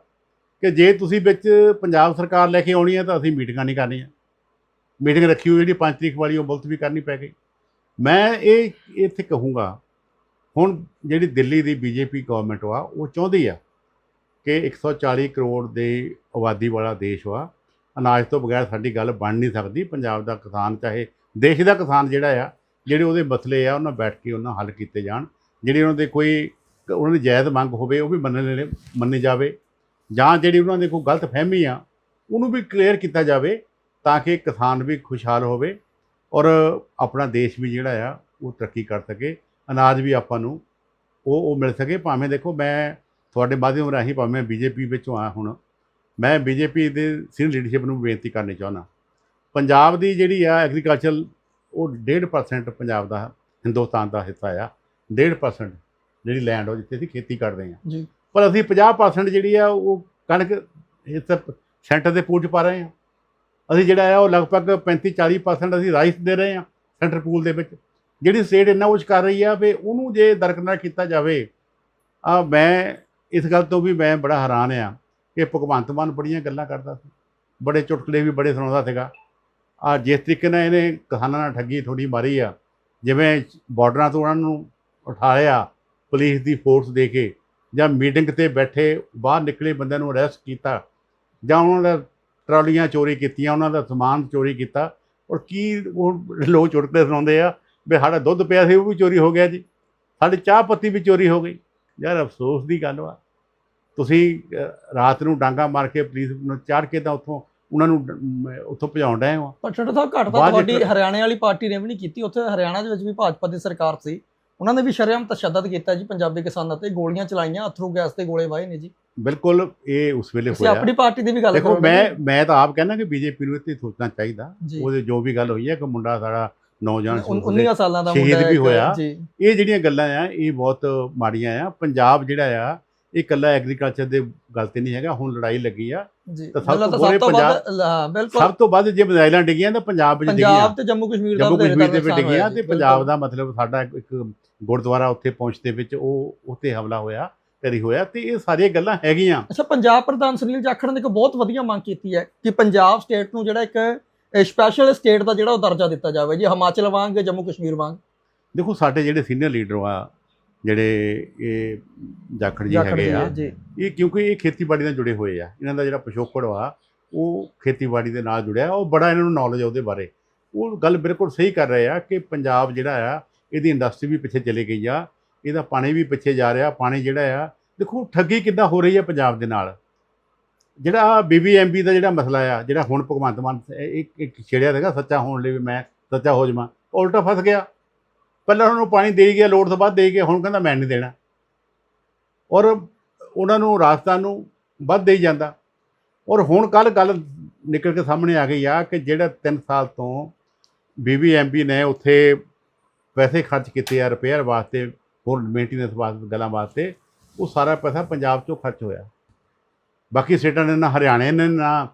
ਕਿ ਜੇ ਤੁਸੀਂ ਵਿੱਚ ਪੰਜਾਬ ਸਰਕਾਰ ਲੈ ਕੇ ਆਉਣੀ ਹੈ ਤਾਂ ਅਸੀਂ ਮੀਟਿੰਗਾਂ ਨਹੀਂ ਕਰਨੀਆਂ। ਮੀਟਿੰਗ ਰੱਖੀ ਹੋਈ ਜਿਹੜੀ 5 ਤਰੀਕ ਵਾਲੀ ਉਹ ਮੁਲਤਵੀ ਕਰਨੀ ਪੈ ਗਈ। ਮੈਂ ਇਹ ਇੱਥੇ ਕਹੂੰਗਾ, ਹੁਣ ਜਿਹੜੀ ਦਿੱਲੀ ਦੀ ਬੀਜੇਪੀ ਗਵਰਨਮੈਂਟ ਵਾ, ਉਹ ਚਾਹੁੰਦੀ ਆ ਕਿ 140 ਕਰੋੜ ਦੇ ਆਬਾਦੀ ਵਾਲਾ ਦੇਸ਼ ਵਾ ਅਨਾਜ ਤੋਂ ਬਗੈਰ ਸਾਡੀ ਗੱਲ ਬਣ ਨਹੀਂ ਸਕਦੀ। ਪੰਜਾਬ ਦਾ ਕਿਸਾਨ ਚਾਹੇ ਦੇਸ਼ ਦਾ ਕਿਸਾਨ ਜਿਹੜਾ ਆ, ਜਿਹੜੇ ਉਹਦੇ ਮਸਲੇ ਆ, ਉਹਨਾਂ ਬੈਠ ਕੇ ਉਹਨਾਂ ਹੱਲ ਕੀਤੇ ਜਾਣ। ਜਿਹੜੇ ਉਹਨਾਂ ਦੇ ਕੋਈ ਉਹਨਾਂ ਦੀ ਜਾਇਜ਼ ਮੰਗ ਹੋਵੇ, ਉਹ ਵੀ ਮੰਨਣ ਮੰਨੀ ਜਾਵੇ। ਜਾਂ ਜਿਹੜੀ ਉਹਨਾਂ ਦੇ ਕੋਈ ਗਲਤ ਫਹਿਮੀ ਆ, ਉਹਨੂੰ ਵੀ ਕਲੀਅਰ ਕੀਤਾ ਜਾਵੇ ਤਾਂ ਕਿ ਕਿਸਾਨ ਵੀ ਖੁਸ਼ਹਾਲ ਹੋਵੇ ਔਰ ਆਪਣਾ ਦੇਸ਼ ਵੀ ਜਿਹੜਾ ਆ, ਉਹ ਤਰੱਕੀ ਕਰ ਸਕੇ। ਅਨਾਜ ਵੀ ਆਪਾਂ ਨੂੰ ਉਹ ਉਹ ਮਿਲ ਸਕੇ। ਭਾਵੇਂ ਦੇਖੋ, ਮੈਂ ਤੁਹਾਡੇ ਮਾਧਿਅਮ ਰਾਹੀਂ ਭਾਵੇਂ ਬੀਜੇਪੀ ਵਿੱਚੋਂ ਆ ਹੁਣ ਮੈਂ ਬੀਜੇਪੀ ਦੇ ਸੀਨੀਅਰ ਲੀਡਰਸ਼ਿਪ ਨੂੰ ਬੇਨਤੀ ਕਰਨੀ ਚਾਹੁੰਦਾ। ਪੰਜਾਬ ਦੀ ਜਿਹੜੀ ਆ ਐਗਰੀਕਲਚਰ ਉਹ 1.5% ਪੰਜਾਬ ਦਾ ਹਿੰਦੁਸਤਾਨ ਦਾ ਹਿੱਸਾ ਆ। 1.5% ਜਿਹੜੀ ਲੈਂਡ ਉਹ ਜਿੱਥੇ ਅਸੀਂ ਖੇਤੀ ਕਰਦੇ ਜੀ। ਪਰ ਅਸੀਂ 50% ਜਿਹੜੀ ਆ ਉਹ ਕਣਕ ਇਸ ਸੈਂਟਰ ਦੇ ਪੂਲ 'ਚ ਪਾ ਰਹੇ ਹਾਂ ਅਸੀਂ ਜਿਹੜਾ ਆ ਉਹ ਲਗਭਗ 35 40% ਅਸੀਂ ਰਾਈਸ ਦੇ ਰਹੇ ਹਾਂ ਸੈਂਟਰ ਪੂਲ ਦੇ ਵਿੱਚ। ਜਿਹੜੀ ਸਟੇਟ ਇੰਨਾ ਕੁਛ ਕਰ ਰਹੀ ਆ ਵੀ ਉਹਨੂੰ ਜੇ ਦਰਕਨਾਰ ਕੀਤਾ ਜਾਵੇ ਆ ਮੈਂ ਇਸ ਗੱਲ ਤੋਂ ਵੀ ਮੈਂ ਬੜਾ ਹੈਰਾਨ ਆ ਕਿ ਭਗਵੰਤ ਮਾਨ ਬੜੀਆਂ ਗੱਲਾਂ ਕਰਦਾ ਸੀ। ਬੜੇ ਚੁਟਕਲੇ ਵੀ ਬੜੇ ਸੁਣਾਉਂਦਾ ਸੀਗਾ। ਆ ਜਿਸ ਤਰੀਕੇ ਨਾਲ ਇਹਨੇ ਕਿਸਾਨਾਂ ਨਾਲ ਠੱਗੀ ਥੋੜੀ ਮਾਰੀ ਆ, ਜਿਵੇਂ ਬਾਰਡਰਾਂ ਤੋਂ ਉਹਨਾਂ ਨੂੰ ਉਠਾਇਆ ਪੁਲਿਸ ਦੀ ਫੋਰਸ ਦੇ ਕੇ, ਜਾਂ ਮੀਟਿੰਗ ਤੇ ਬੈਠੇ, ਬਾਹਰ ਨਿਕਲੇ ਬੰਦਿਆਂ ਨੂੰ ਅਰੈਸਟ ਕੀਤਾ, ਜਾਂ ਉਹਨਾਂ ਦਾ ਟਰਾਲੀਆਂ ਚੋਰੀ ਕੀਤੀਆਂ, ਉਹਨਾਂ ਦਾ ਸਮਾਨ ਚੋਰੀ ਕੀਤਾ। ਔਰ ਕੀ ਉਹ ਲੋਕ ਚੁਟਕਲੇ ਸੁਣਾਉਂਦੇ ਆ, ਵੀ ਸਾਡਾ ਦੁੱਧ ਪਿਆ ਸੀ, ਉਹ ਵੀ ਚੋਰੀ ਹੋ ਗਿਆ ਜੀ। ਸਾਡੀ ਚਾਹ ਪੱਤੀ ਵੀ ਚੋਰੀ ਹੋ ਗਈ। ਯਾਰ ਅਫਸੋਸ ਦੀ ਗੱਲ ਵਾ। ਤੁਸੀਂ ਰਾਤ ਨੂੰ ਡਾਂਗਾ ਮਾਰ ਕੇ ਪੁਲਿਸ ਨੂੰ ਚਾੜ ਕੇ ਤਾਂ ਉੱਥੋਂ ਉਹਨਾਂ ਨੂੰ ਉੱਥੋਂ ਭਜਾਉਣ ਡਏ ਹੋ? ਪਰ ਛੱਡੋ ਸਾਹਿਬ ਘੱਟ ਤਾਂ ਤੁਹਾਡੀ ਹਰਿਆਣੇ ਵਾਲੀ ਪਾਰਟੀ ਨੇ ਵੀ ਨਹੀਂ ਕੀਤੀ। ਉੱਥੇ ਹਰਿਆਣਾ ਦੇ ਵਿੱਚ ਵੀ ਭਾਜਪਾ ਦੀ ਸਰਕਾਰ ਸੀ। ਉਹਨਾਂ ਨੇ ਵੀ ਸ਼ਰੇਆਮ ਤਸ਼ੱਦਦ ਕੀਤਾ ਜੀ ਪੰਜਾਬੀ ਕਿਸਾਨਾਂ ਤੇ। ਗੋਲੀਆਂ ਚਲਾਈਆਂ ਅਥਰੂ ਗੈਸ ਤੇ ਗੋਲੇ ਵਾਏ ਨੇ ਜੀ। ਬਿਲਕੁਲ ਇਹ ਉਸ ਵੇਲੇ ਹੋਇਆ। ਆਪਣੀ ਪਾਰਟੀ ਦੀ ਵੀ ਗੱਲ ਦੇਖੋ ਮੈਂ ਮੈਂ ਤਾਂ ਆਪ ਕਹਿੰਦਾ ਕਿ ਬੀਜੇਪੀ ਨੂੰ ਇੱਥੇ ਸੋਚਣਾ ਚਾਹੀਦਾ। ਉਹਦੇ ਜੋ ਵੀ ਗੱਲ ਹੋਈ ਹੈ ਕਿ ਮੁੰਡਾ ਸਾਡਾ ਨੌਜਵਾਨ ਸੀ, ਉਹਦੇ 19 ਸਾਲਾਂ ਦਾ ਸ਼ਹੀਦ ਮੁੰਡਾ ਵੀ ਹੋਇਆ। ਜੀ। ਇਹ ਜਿਹੜੀਆਂ ਗੱਲਾਂ ਆ ਇਹ ਬਹੁਤ ਮਾੜੀਆਂ ਆ। ਪੰਜਾਬ ਜਿਹੜਾ ਆ ਇਹ ਇਕੱਲਾ ਐਗਰੀਕਲਚਰ ਦੇ ਗੱਲ ਤੇ ਨਹੀਂ ਹੈਗਾ ਹੁਣ ਲੜਾਈ ਲੱਗੀ ਆ। ਜੀ ਤਾਂ ਸਭ ਤੋਂ ਵੱਧ ਹਾਂ, ਬਿਲਕੁਲ। ਸਭ ਤੋਂ ਵੱਧ ਜੇ ਮਿਜ਼ਾਈਲਾਂ ਡਿੱਗੀਆਂ ਤਾਂ ਪੰਜਾਬ ਵਿੱਚ ਡਿੱਗੀਆਂ। ਪੰਜਾਬ ਤੇ ਜੰਮੂ ਕਸ਼ਮੀਰ ਦਾ ਜੰਮੂ ਕਸ਼ਮੀਰ ਦੇ ਵਿੱਚ ਡਿੱਗੀਆਂ ਤੇ ਪੰਜਾਬ। ਦਾ ਮਤਲਬ ਸਾਡਾ ਇੱਕ- ਗੁਰਦੁਆਰਾ ਉੱਥੇ ਪਹੁੰਚ ਦੇ ਵਿੱਚ ਉਹ ਉੱਤੇ ਹਮਲਾ ਹੋਇਆ ਤੇਰੀ ਹੋਇਆ ਤੇ ਇਹ ਸਾਰੀਆਂ ਗੱਲਾਂ ਹੈਗੀਆਂ। ਅੱਛਾ ਪੰਜਾਬ ਪ੍ਰਧਾਨ ਸੁਨੀਲ ਜਾਖੜ ਨੇ ਇੱਕ ਬਹੁਤ ਵਧੀਆ ਮੰਗ ਕੀਤੀ ਹੈ ਕਿ ਪੰਜਾਬ ਸਟੇਟ ਨੂੰ ਜਿਹੜਾ ਇੱਕ ਸਪੈਸ਼ਲ ਸਟੇਟ ਦਾ ਜਿਹੜਾ ਉਹ ਦਰਜਾ ਦਿੱਤਾ ਜਾਵੇ ਜੀ ਹਿਮਾਚਲ ਵਾਂਗ ਜੰਮੂ ਕਸ਼ਮੀਰ ਵਾਂਗ। ਦੇਖੋ ਸਾਡੇ ਜਿਹੜੇ ਸੀਨੀਅਰ ਲੀਡਰ ਆ ਜਿਹੜੇ ਇਹ ਜਾਖੜ ਜੀ ਹੈਗੇ ਆ ਇਹ ਕਿਉਂਕਿ ਇਹ ਖੇਤੀਬਾੜੀ ਨਾਲ ਜੁੜੇ ਹੋਏ ਆ। ਇਹਨਾਂ ਦਾ ਜਿਹੜਾ ਪਿਛੋਕੜ ਆ ਉਹ ਖੇਤੀਬਾੜੀ ਦੇ ਨਾਲ ਜੁੜਿਆ। ਉਹ ਬੜਾ ਇਹਨਾਂ ਨੂੰ ਨੌਲੇਜ ਆ ਉਹਦੇ ਬਾਰੇ। ਉਹ ਗੱਲ ਬਿਲਕੁਲ ਸਹੀ ਕਰ ਰਹੇ ਆ ਕਿ ਪੰਜਾਬ ਜਿਹੜਾ ਆ ਇਹਦੀ ਇੰਡਸਟਰੀ ਵੀ ਪਿੱਛੇ ਚਲੀ ਗਈ ਆ। ਇਹਦਾ ਪਾਣੀ ਵੀ ਪਿੱਛੇ ਜਾ ਰਿਹਾ। ਪਾਣੀ ਜਿਹੜਾ ਆ ਦੇਖੋ ਠੱਗੀ ਕਿੱਦਾਂ ਹੋ ਰਹੀ ਹੈ ਪੰਜਾਬ ਦੇ ਨਾਲ। ਜਿਹੜਾ ਬੀਬੀਐਮਬੀ ਦਾ ਜਿਹੜਾ ਮਸਲਾ ਆ ਜਿਹੜਾ ਹੁਣ ਭਗਵੰਤ ਮਾਨ ਇੱਕ ਇੱਕ ਛੇੜਿਆ ਸੀਗਾ ਸੱਚਾ ਹੋਣ ਲਈ ਵੀ ਮੈਂ ਸੱਚਾ ਹੋ ਜਾਵਾਂ। ਉਲਟਾ ਫਸ ਗਿਆ। ਪਹਿਲਾਂ ਉਹਨਾਂ ਨੂੰ ਪਾਣੀ ਦੇਈ ਗਿਆ, ਲੋੜ ਤੋਂ ਬਾਅਦ ਦੇਈ ਗਿਆ, ਹੁਣ ਕਹਿੰਦਾ ਮੈਂ ਨਹੀਂ ਦੇਣਾ। ਔਰ ਉਹਨਾਂ ਨੂੰ ਰਾਜਸਥਾਨ ਨੂੰ ਵੱਧ ਦੇਈ ਜਾਂਦਾ। ਔਰ ਹੁਣ ਕੱਲ ਗੱਲ ਨਿਕਲ ਕੇ ਸਾਹਮਣੇ ਆ ਗਈ ਆ ਕਿ ਜਿਹੜਾ 3 ਸਾਲ ਤੋਂ ਬੀਬੀਐਮਬੀ ਨੇ ਉੱਥੇ ਪੈਸੇ ਖਰਚ ਕੀਤੇ ਆ ਰਿਪੇਅਰ ਵਾਸਤੇ, ਹੋਰ ਮੇਨਟੇਨੈਂਸ ਵਾਸਤੇ, ਗੱਲਾਂ ਵਾਸਤੇ, ਉਹ ਸਾਰਾ ਪੈਸਾ ਪੰਜਾਬ ਚੋਂ ਖਰਚ ਹੋਇਆ। ਬਾਕੀ ਸਟੇਟਾਂ ਨੇ ਨਾ ਹਰਿਆਣੇ ਨੇ, ਨਾ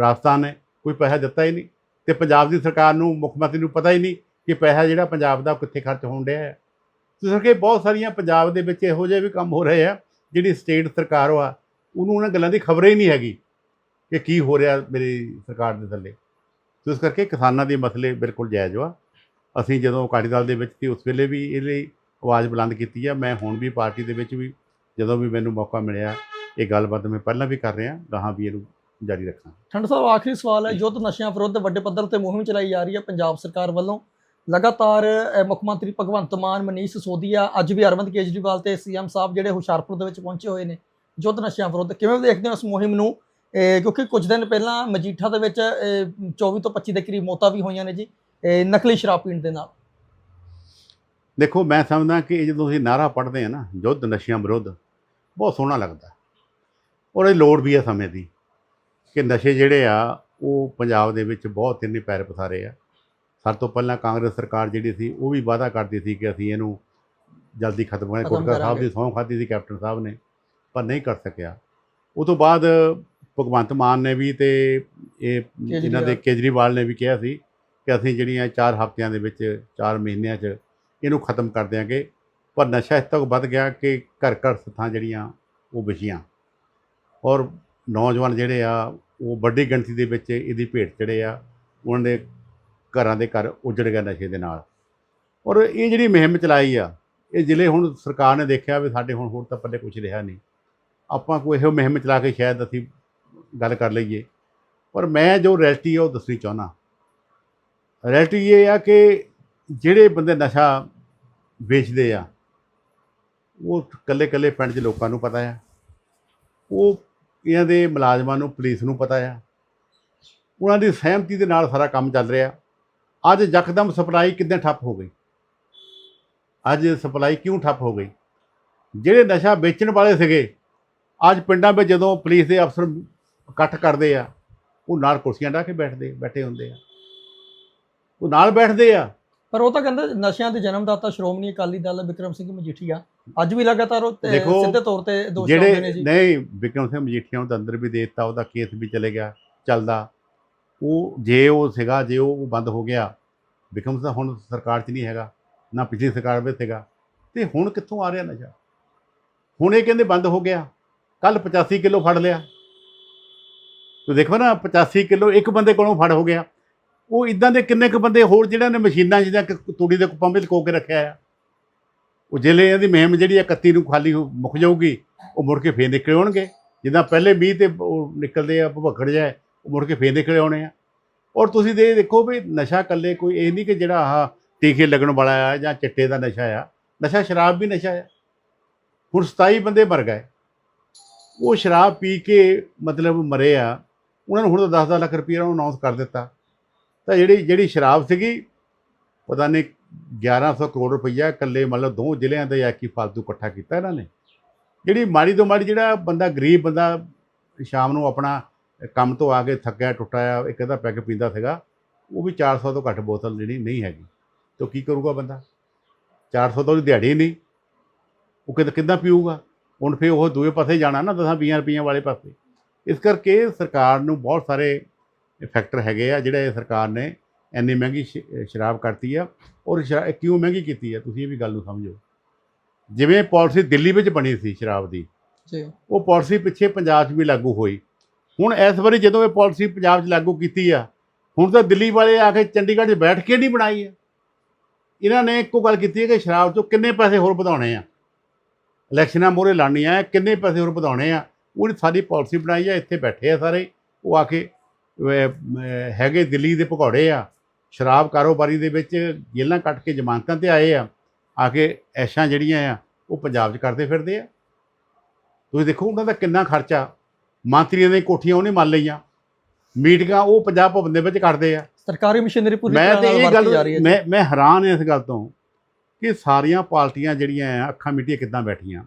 ਰਾਜਸਥਾਨ ਨੇ, ਕੋਈ ਪੈਸਾ ਦਿੱਤਾ ਹੀ ਨਹੀਂ। ਤੇ ਪੰਜਾਬ ਦੀ ਸਰਕਾਰ ਨੂੰ, ਮੁੱਖ ਮੰਤਰੀ ਨੂੰ ਪਤਾ ਹੀ ਨਹੀਂ ਕਿ ਪੈਸਾ ਜਿਹੜਾ ਪੰਜਾਬ ਦਾ ਉਹ ਕਿੱਥੇ ਖਰਚ ਹੋਣ ਰਿਹਾ ਹੈ। ਇਸ ਕਰਕੇ ਬਹੁਤ ਸਾਰੀਆਂ ਪੰਜਾਬ ਦੇ ਵਿੱਚ ਇਹੋ ਜਿਹੇ ਵੀ ਕੰਮ ਹੋ ਰਹੇ ਆ, ਜਿਹੜੀ ਸਟੇਟ ਸਰਕਾਰ ਆ, ਉਹਨੂੰ ਉਹਨਾਂ ਗੱਲਾਂ ਦੀ ਖਬਰ ਹੀ ਨਹੀਂ ਹੈਗੀ ਕਿ ਕੀ ਹੋ ਰਿਹਾ ਮੇਰੀ ਸਰਕਾਰ ਦੇ ਥੱਲੇ। ਸੋ ਇਸ ਕਰਕੇ ਕਿਸਾਨਾਂ ਦੇ ਮਸਲੇ ਬਿਲਕੁਲ ਜਾਇਜ਼ ਆ। ਅਸੀਂ ਜਦੋਂ ਅਕਾਲੀ ਦਲ ਦੇ ਵਿੱਚ ਸੀ, ਉਸ ਵੇਲੇ ਵੀ ਇਹ ਲਈ ਆਵਾਜ਼ ਬੁਲੰਦ ਕੀਤੀ ਆ। ਮੈਂ ਹੁਣ ਵੀ ਪਾਰਟੀ ਦੇ ਵਿੱਚ ਵੀ ਜਦੋਂ ਵੀ ਮੈਨੂੰ ਮੌਕਾ ਮਿਲਿਆ, ਇਹ ਗੱਲਬਾਤ ਮੈਂ ਪਹਿਲਾਂ ਵੀ ਕਰ ਰਿਹਾ ਗਾਹਾਂ ਵੀ ਇਹਨੂੰ ਜਾਰੀ ਰੱਖਾਂ। ਠੰਡ ਸਾਹਿਬ, ਆਖਰੀ ਸਵਾਲ ਹੈ, ਯੁੱਧ ਨਸ਼ਿਆਂ ਵਿਰੁੱਧ ਵੱਡੇ ਪੱਧਰ ਤੇ ਮੁਹਿੰਮ ਚਲਾਈ ਜਾ ਰਹੀ ਹੈ ਪੰਜਾਬ ਸਰਕਾਰ ਵੱਲੋਂ। ਲਗਾਤਾਰ ਮੁੱਖ ਮੰਤਰੀ ਭਗਵੰਤ ਮਾਨ ਮਨੀਸ਼ ਸਿਸੋਦੀਆ ਅੱਜ ਵੀ ਅਰਵਿੰਦ ਕੇਜਰੀਵਾਲ ਤੇ ਸੀਐਮ ਸਾਹਿਬ ਜਿਹੜੇ ਹੁਸ਼ਿਆਰਪੁਰ ਦੇ ਵਿੱਚ ਪਹੁੰਚੇ ਹੋਏ ਨੇ ਯੁੱਧ ਨਸ਼ਿਆਂ ਵਿਰੁੱਧ ਕਿਵੇਂ ਦੇਖਦੇ ਹੋ ਇਸ ਮੁਹਿੰਮ ਨੂੰ? ਕਿਉਂਕਿ ਕੁਝ ਦਿਨ ਪਹਿਲਾਂ ਮਜੀਠਾ ਦੇ ਵਿੱਚ ਇਹ, 24 ਤੋਂ 25 ਦੇ ਕਰੀਬ ਮੌਤਾਂ ਵੀ ਹੋਈਆਂ ਨੇ ਜੀ ਨਕਲੀ ਸ਼ਰਾਬ ਪੀਣ ਦੇ ਨਾਲ। ਦੇਖੋ ਮੈਂ ਸਮਝਦਾ ਕਿ ਜਦੋਂ ਅਸੀਂ ਨਾਰਾ ਪੜ੍ਹਦੇ ਆ ਨਾ ਯੁੱਧ ਨਸ਼ਿਆਂ ਵਿਰੁੱਧ ਬਹੁਤ ਸੋਹਣਾ ਲੱਗਦਾ। ਔਰ ਇਹ ਲੋੜ ਵੀ ਆ ਸਮੇਂ ਦੀ ਕਿ ਨਸ਼ੇ ਜਿਹੜੇ ਆ ਉਹ ਪੰਜਾਬ ਦੇ ਵਿੱਚ ਬਹੁਤ ਇੰਨੇ ਪੈਰ ਪਸਾਰੇ ਆ। ਸਭ ਤੋਂ ਪਹਿਲਾਂ ਕਾਂਗਰਸ ਸਰਕਾਰ ਜਿਹੜੀ ਸੀ ਉਹ ਵੀ ਵਾਅਦਾ ਕਰਦੀ ਸੀ ਕਿ ਅਸੀਂ ਇਹਨੂੰ ਜਲਦੀ ਖਤਮ ਕਰਾਂਗੇ। ਗੁਰਕਾ ਸਾਹਿਬ। ਦੀ ਸਹੁੰ ਖਾਧੀ ਸੀ ਕੈਪਟਨ ਸਾਹਿਬ ਨੇ ਪਰ ਨਹੀਂ ਕਰ ਸਕਿਆ। ਉਹ ਤੋਂ ਬਾਅਦ ਭਗਵੰਤ ਮਾਨ ਨੇ ਵੀ ਤੇ ਇਹ ਇਹਨਾਂ ਦੇ ਕੇਜਰੀਵਾਲ। ਨੇ ਵੀ ਕਿਹਾ ਸੀ ਕਿ ਅਸੀਂ ਜਿਹੜੀਆਂ 4 ਹਫ਼ਤਿਆਂ ਦੇ ਵਿੱਚ 4 ਮਹੀਨਿਆਂ 'ਚ ਇਹਨੂੰ ਖਤਮ ਕਰ ਦਿਆਂਗੇ। ਪਰ ਨਸ਼ਾ ਇਸ ਤੱਕ ਵੱਧ ਗਿਆ ਕਿ ਘਰ ਘਰ ਸਥਾਂ ਜਿਹੜੀਆਂ ਉਹ ਵਿਛੀਆਂ। ਔਰ ਨੌਜਵਾਨ ਜਿਹੜੇ ਆ ਉਹ ਵੱਡੀ ਗਿਣਤੀ ਦੇ ਵਿੱਚ ਇਹਦੀ ਭੇਟ ਚੜੇ ਆ। ਉਹਨਾਂ ਦੇ ਘਰਾਂ ਦੇ ਘਰ ਉਜੜ ਗਏ ਨਸ਼ੇ ਦੇ ਨਾਲ। ਔਰ ਇਹ ਜਿਹੜੀ ਮੁਹਿੰਮ ਚਲਾਈ ਆ, ਇਹ ਜ਼ਿਲ੍ਹੇ ਹੁਣ ਸਰਕਾਰ ਨੇ ਦੇਖਿਆ ਵੀ ਸਾਡੇ ਹੁਣ ਹੋਰ ਤਾਂ ਪੱਲੇ ਕੁਝ ਰਿਹਾ ਨਹੀਂ। ਆਪਾਂ ਕੋਈ ਇਹੋ ਮੁਹਿੰਮ ਚਲਾ ਕੇ ਸ਼ਾਇਦ ਅਸੀਂ ਗੱਲ ਕਰ ਲਈਏ। ਪਰ ਮੈਂ ਜੋ ਰੈਲਟੀ ਆ ਉਹ ਦੱਸਣੀ ਚਾਹੁੰਦਾ। ਰੈਲਟੀ ਇਹ ਆ ਕਿ ਜਿਹੜੇ ਬੰਦੇ ਨਸ਼ਾ ਵੇਚਦੇ ਆ, ਉਹ ਕੱਲੇ ਕੱਲੇ ਪਿੰਡ 'ਚ ਲੋਕਾਂ ਨੂੰ ਪਤਾ ਆ। ਉਹ ਇਹਨਾਂ ਦੇ ਮੁਲਾਜ਼ਮਾਂ ਨੂੰ, ਪੁਲਿਸ ਨੂੰ ਪਤਾ ਆ। ਉਹਨਾਂ ਦੀ ਸਹਿਮਤੀ ਦੇ ਨਾਲ ਸਾਰਾ ਕੰਮ ਚੱਲ ਰਿਹਾ। ਅੱਜ ਯਕਦਮ ਸਪਲਾਈ ਕਿੱਦਾਂ ਠੱਪ ਹੋ ਗਈ? ਅੱਜ ਸਪਲਾਈ ਕਿਉਂ ਠੱਪ ਹੋ ਗਈ? ਜਿਹੜੇ ਨਸ਼ਾ ਵੇਚਣ ਵਾਲੇ ਸੀਗੇ ਅੱਜ ਪਿੰਡਾਂ ਵਿੱਚ ਜਦੋਂ ਪੁਲਿਸ ਦੇ ਅਫਸਰ ਇਕੱਠ ਕਰਦੇ ਆ ਉਹ ਨਾਲ ਕੁਰਸੀਆਂ ਢਾ ਕੇ ਬੈਠਦੇ ਬੈਠੇ ਹੁੰਦੇ ਆ। ਉਹ ਨਾਲ ਬੈਠਦੇ ਆ। ਪਰ ਉਹ ਤਾਂ ਕਹਿੰਦੇ ਨਸ਼ਿਆਂ ਦੇ ਜਨਮਦਾਤਾ ਸ਼੍ਰੋਮਣੀ ਅਕਾਲੀ ਦਲ ਵਿਕਰਮ ਸਿੰਘ ਮਜੀਠੀਆ ਅੱਜ ਵੀ ਲਗਾਤਾਰ ਉਹ ਸਿੱਧੇ ਤੌਰ ਤੇ ਦੋਸ਼ ਲਾਉਂਦੇ ਨੇ ਜਿਹੜੇ ਜੀ। ਨਹੀਂ ਵਿਕਰਮ ਸਿੰਘ ਮਜੀਠੀਆ ਨੂੰ ਤਾਂ ਅੰਦਰ ਵੀ ਦੇ ਦਿੱਤਾ ਉਹਦਾ ਕੇਸ ਵੀ ਚਲੇ ਗਿਆ ਚੱਲਦਾ। ਉਹ ਜੇ ਉਹ ਸੀਗਾ, ਜੇ ਉਹ ਬੰਦ ਹੋ ਗਿਆ ਵਿਕਰਮ ਤਾਂ ਹੁਣ ਸਰਕਾਰ 'ਚ ਨਹੀਂ ਹੈਗਾ, ਨਾ ਪਿਛਲੀ ਸਰਕਾਰ ਵਿੱਚ ਸੀਗਾ, ਤੇ ਹੁਣ ਕਿੱਥੋਂ ਆ ਰਿਹਾ ਨਸ਼ਾ? ਹੁਣ ਇਹ ਕਹਿੰਦੇ ਬੰਦ ਹੋ ਗਿਆ, ਕੱਲ 85 ਕਿਲੋ ਫੜ ਲਿਆ। ਤੂੰ ਦੇਖੋ ਨਾ 85 ਕਿਲੋ ਇੱਕ ਬੰਦੇ ਕੋਲੋਂ ਫੜ ਹੋ ਗਿਆ। ਉਹ ਇਦਾਂ ਦੇ ਕਿੰਨੇ ਕੁ ਬੰਦੇ ਹੋਰ ਜਿਹੜਾ ਨੇ ਮਸ਼ੀਨਾਂ ਜਿਹਦਾ ਤੂੜੀ ਦੇ ਕੁੱਪਾਂ ਵਿੱਚ ਕੋ ਕੇ ਰੱਖਿਆ ਆ। ਉਹ ਜਿਹੜੇ ਇਹਦੀ ਮੁਹਿੰਮ ਜਿਹੜੀ ਆ 31 ਨੂੰ ਖਾਲੀ ਮੁੱਕ ਜਾਊਗੀ, ਉਹ ਮੁੜ ਕੇ ਫੇਰ ਨਿਕਲੇ ਆਉਣਗੇ। ਜਿੱਦਾਂ ਪਹਿਲੇ 20 ਤੇ ਉਹ ਨਿਕਲਦੇ ਆ, ਭਵਖੜ ਜਾਏ ਮੁੜ ਕੇ ਫੇਰ ਨਿਕਲੇ ਆਉਣੇ ਆ। ਔਰ ਤੁਸੀਂ ਦੇ ਦੇਖੋ ਵੀ ਨਸ਼ਾ ਕੱਲੇ ਕੋਈ, ਇਹ ਨਹੀਂ ਕਿ ਜਿਹੜਾ ਆਹ ਟੀਕੇ ਲੱਗਣ ਵਾਲਾ ਆ ਜਾਂ ਚਿੱਟੇ ਦਾ ਨਸ਼ਾ ਆ। ਨਸ਼ਾ ਸ਼ਰਾਬ ਵੀ ਨਸ਼ਾ ਆ। ਹੁਣ 27 ਬੰਦੇ ਮਰ ਗਏ। ਉਹ ਸ਼ਰਾਬ ਪੀ ਕੇ ਮਤਲਬ ਮਰੇ ਆ। ਉਹਨਾਂ ਨੂੰ ਹੁਣ ਤਾਂ 10-10 ਲੱਖ ਰੁਪਏ ਨੂੰ ਅਨਾਉਂਸ ਕਰ ਦਿੱਤਾ। ਤਾਂ ਜਿਹੜੀ ਜਿਹੜੀ ਸ਼ਰਾਬ ਸੀਗੀ, ਪਤਾ ਨਹੀਂ 1100 ਕਰੋੜ ਰੁਪਈਆ ਇਕੱਲੇ ਮਤਲਬ ਦੋ ਜ਼ਿਲ੍ਹਿਆਂ ਦਾ ਜਾਂ ਕੀ ਫਾਲਤੂ ਇਕੱਠਾ ਕੀਤਾ ਇਹਨਾਂ ਨੇ। ਜਿਹੜੀ ਮਾੜੀ ਤੋਂ ਮਾੜੀ ਜਿਹੜਾ ਬੰਦਾ ਗਰੀਬ ਬੰਦਾ ਸ਼ਾਮ ਨੂੰ ਆਪਣਾ ਕੰਮ ਤੋਂ ਆ ਕੇ ਥੱਕਿਆ ਟੁੱਟਿਆ ਇੱਕ ਅੱਧਾ ਪੈਗ ਪੀਂਦਾ ਸੀਗਾ ਉਹ ਵੀ 400 ਤੋਂ ਘੱਟ ਬੋਤਲ ਜਿਹੜੀ ਨਹੀਂ ਹੈਗੀ। ਤਾਂ ਕੀ ਕਰੂਗਾ ਬੰਦਾ? 400 ਤੋਂ ਦਿਹਾੜੀ ਨਹੀਂ। ਉਹ ਕਿਦ ਕਿੱਦਾਂ ਪੀਊਗਾ? ਹੁਣ ਫੇ ਉਹ ਦੂਏ ਪਾਸੇ ਜਾਣਾ ਨਾ 10 20 ਰੁਪਈਆਂ ਵਾਲੇ ਪਾਸੇ। ਇਸ ਕਰਕੇ ਸਰਕਾਰ ਨੂੰ ਬਹੁਤ ਸਾਰੇ ਫੈਕਟਰ ਹੈਗੇ ਆ ਜਿਹੜੇ ਸਰਕਾਰ ਨੇ ਇੰਨੀ ਮਹਿੰਗੀ ਸ਼ਰਾਬ ਕਰਤੀ ਆ ਔਰ ਕਿਉਂ ਮਹਿੰਗੀ ਕੀਤੀ ਹੈ ਤੁਸੀਂ ਇਹ ਵੀ ਗੱਲ ਨੂੰ ਸਮਝੋ। ਜਿਵੇਂ ਪਾਲਿਸੀ ਦਿੱਲੀ ਵਿੱਚ ਬਣੀ ਸੀ ਸ਼ਰਾਬ ਦੀ ਜੀ। ਉਹ ਪਾਲਿਸੀ ਪਿੱਛੇ ਪੰਜਾਬ 'ਚ ਵੀ ਲਾਗੂ ਹੋਈ। ਹੁਣ ਇਸ ਵਾਰੀ ਜਦੋਂ ਇਹ ਪਾਲਿਸੀ ਪੰਜਾਬ 'ਚ ਲਾਗੂ ਕੀਤੀ ਆ, ਹੁਣ ਤਾਂ ਦਿੱਲੀ ਵਾਲੇ ਆ ਕੇ ਚੰਡੀਗੜ੍ਹ 'ਚ ਬੈਠ ਕੇ ਨਹੀਂ ਬਣਾਈ ਹੈ ਇਹਨਾਂ ਨੇ ਇੱਕੋ ਗੱਲ ਕੀਤੀ ਹੈ ਕਿ ਸ਼ਰਾਬ 'ਚੋਂ ਕਿੰਨੇ ਪੈਸੇ ਹੋਰ ਵਧਾਉਣੇ ਆ। ਇਲੈਕਸ਼ਨਾਂ ਮੋਰੇ ਲਾਣੀਆਂ ਆ ਕਿੰਨੇ ਪੈਸੇ ਹੋਰ ਵਧਾਉਣੇ ਆ। ਉਹਨੇ ਸਾਰੀ ਪਾਲਿਸੀ ਬਣਾਈ ਆ, ਇੱਥੇ ਬੈਠੇ ਆ ਸਾਰੇ। ਉਹ ਆ ਕੇ ਹੈਗੇ ਦਿੱਲੀ ਦੇ ਭਗੌੜੇ ਆ। ਸ਼ਰਾਬ ਕਾਰੋਬਾਰੀ ਦੇ ਵਿੱਚ ਜੇਲ੍ਹਾਂ ਕੱਟ ਕੇ ਜ਼ਮਾਨਤਾਂ ਤੇ ਆਏ ਆ। ਆ ਕੇ ਐਸ਼ਾਂ ਜਿਹੜੀਆਂ ਆ, ਉਹ ਪੰਜਾਬ 'ਚ ਕਰਦੇ ਫਿਰਦੇ ਆ। ਤੁਸੀਂ ਦੇਖੋ ਉਹਨਾਂ ਦਾ ਕਿੰਨਾ ਖਰਚਾ। ਮੰਤਰੀਆਂ ਦੀਆਂ ਕੋਠੀਆਂ ਉਹਨੇ ਮੰਨ ਲਈਆਂ। ਮੀਟਿੰਗਾਂ ਉਹ ਪੰਜਾਬ ਭਵਨ ਦੇ ਵਿੱਚ ਕਰਦੇ ਆ। ਸਰਕਾਰੀ ਮਸ਼ੀਨਰੀ ਪੂਰੀ ਮੈਂ ਤੇ ਇਹ ਗੱਲ। ਮੈਂ ਮੈਂ ਹੈਰਾਨ ਇਸ ਗੱਲ ਤੋਂ ਕਿ ਸਾਰੀਆਂ ਪਾਰਟੀਆਂ ਜਿਹੜੀਆਂ ਆ ਅੱਖਾਂ ਮੀਟੀਆਂ ਕਿੱਦਾਂ ਬੈਠੀਆਂ।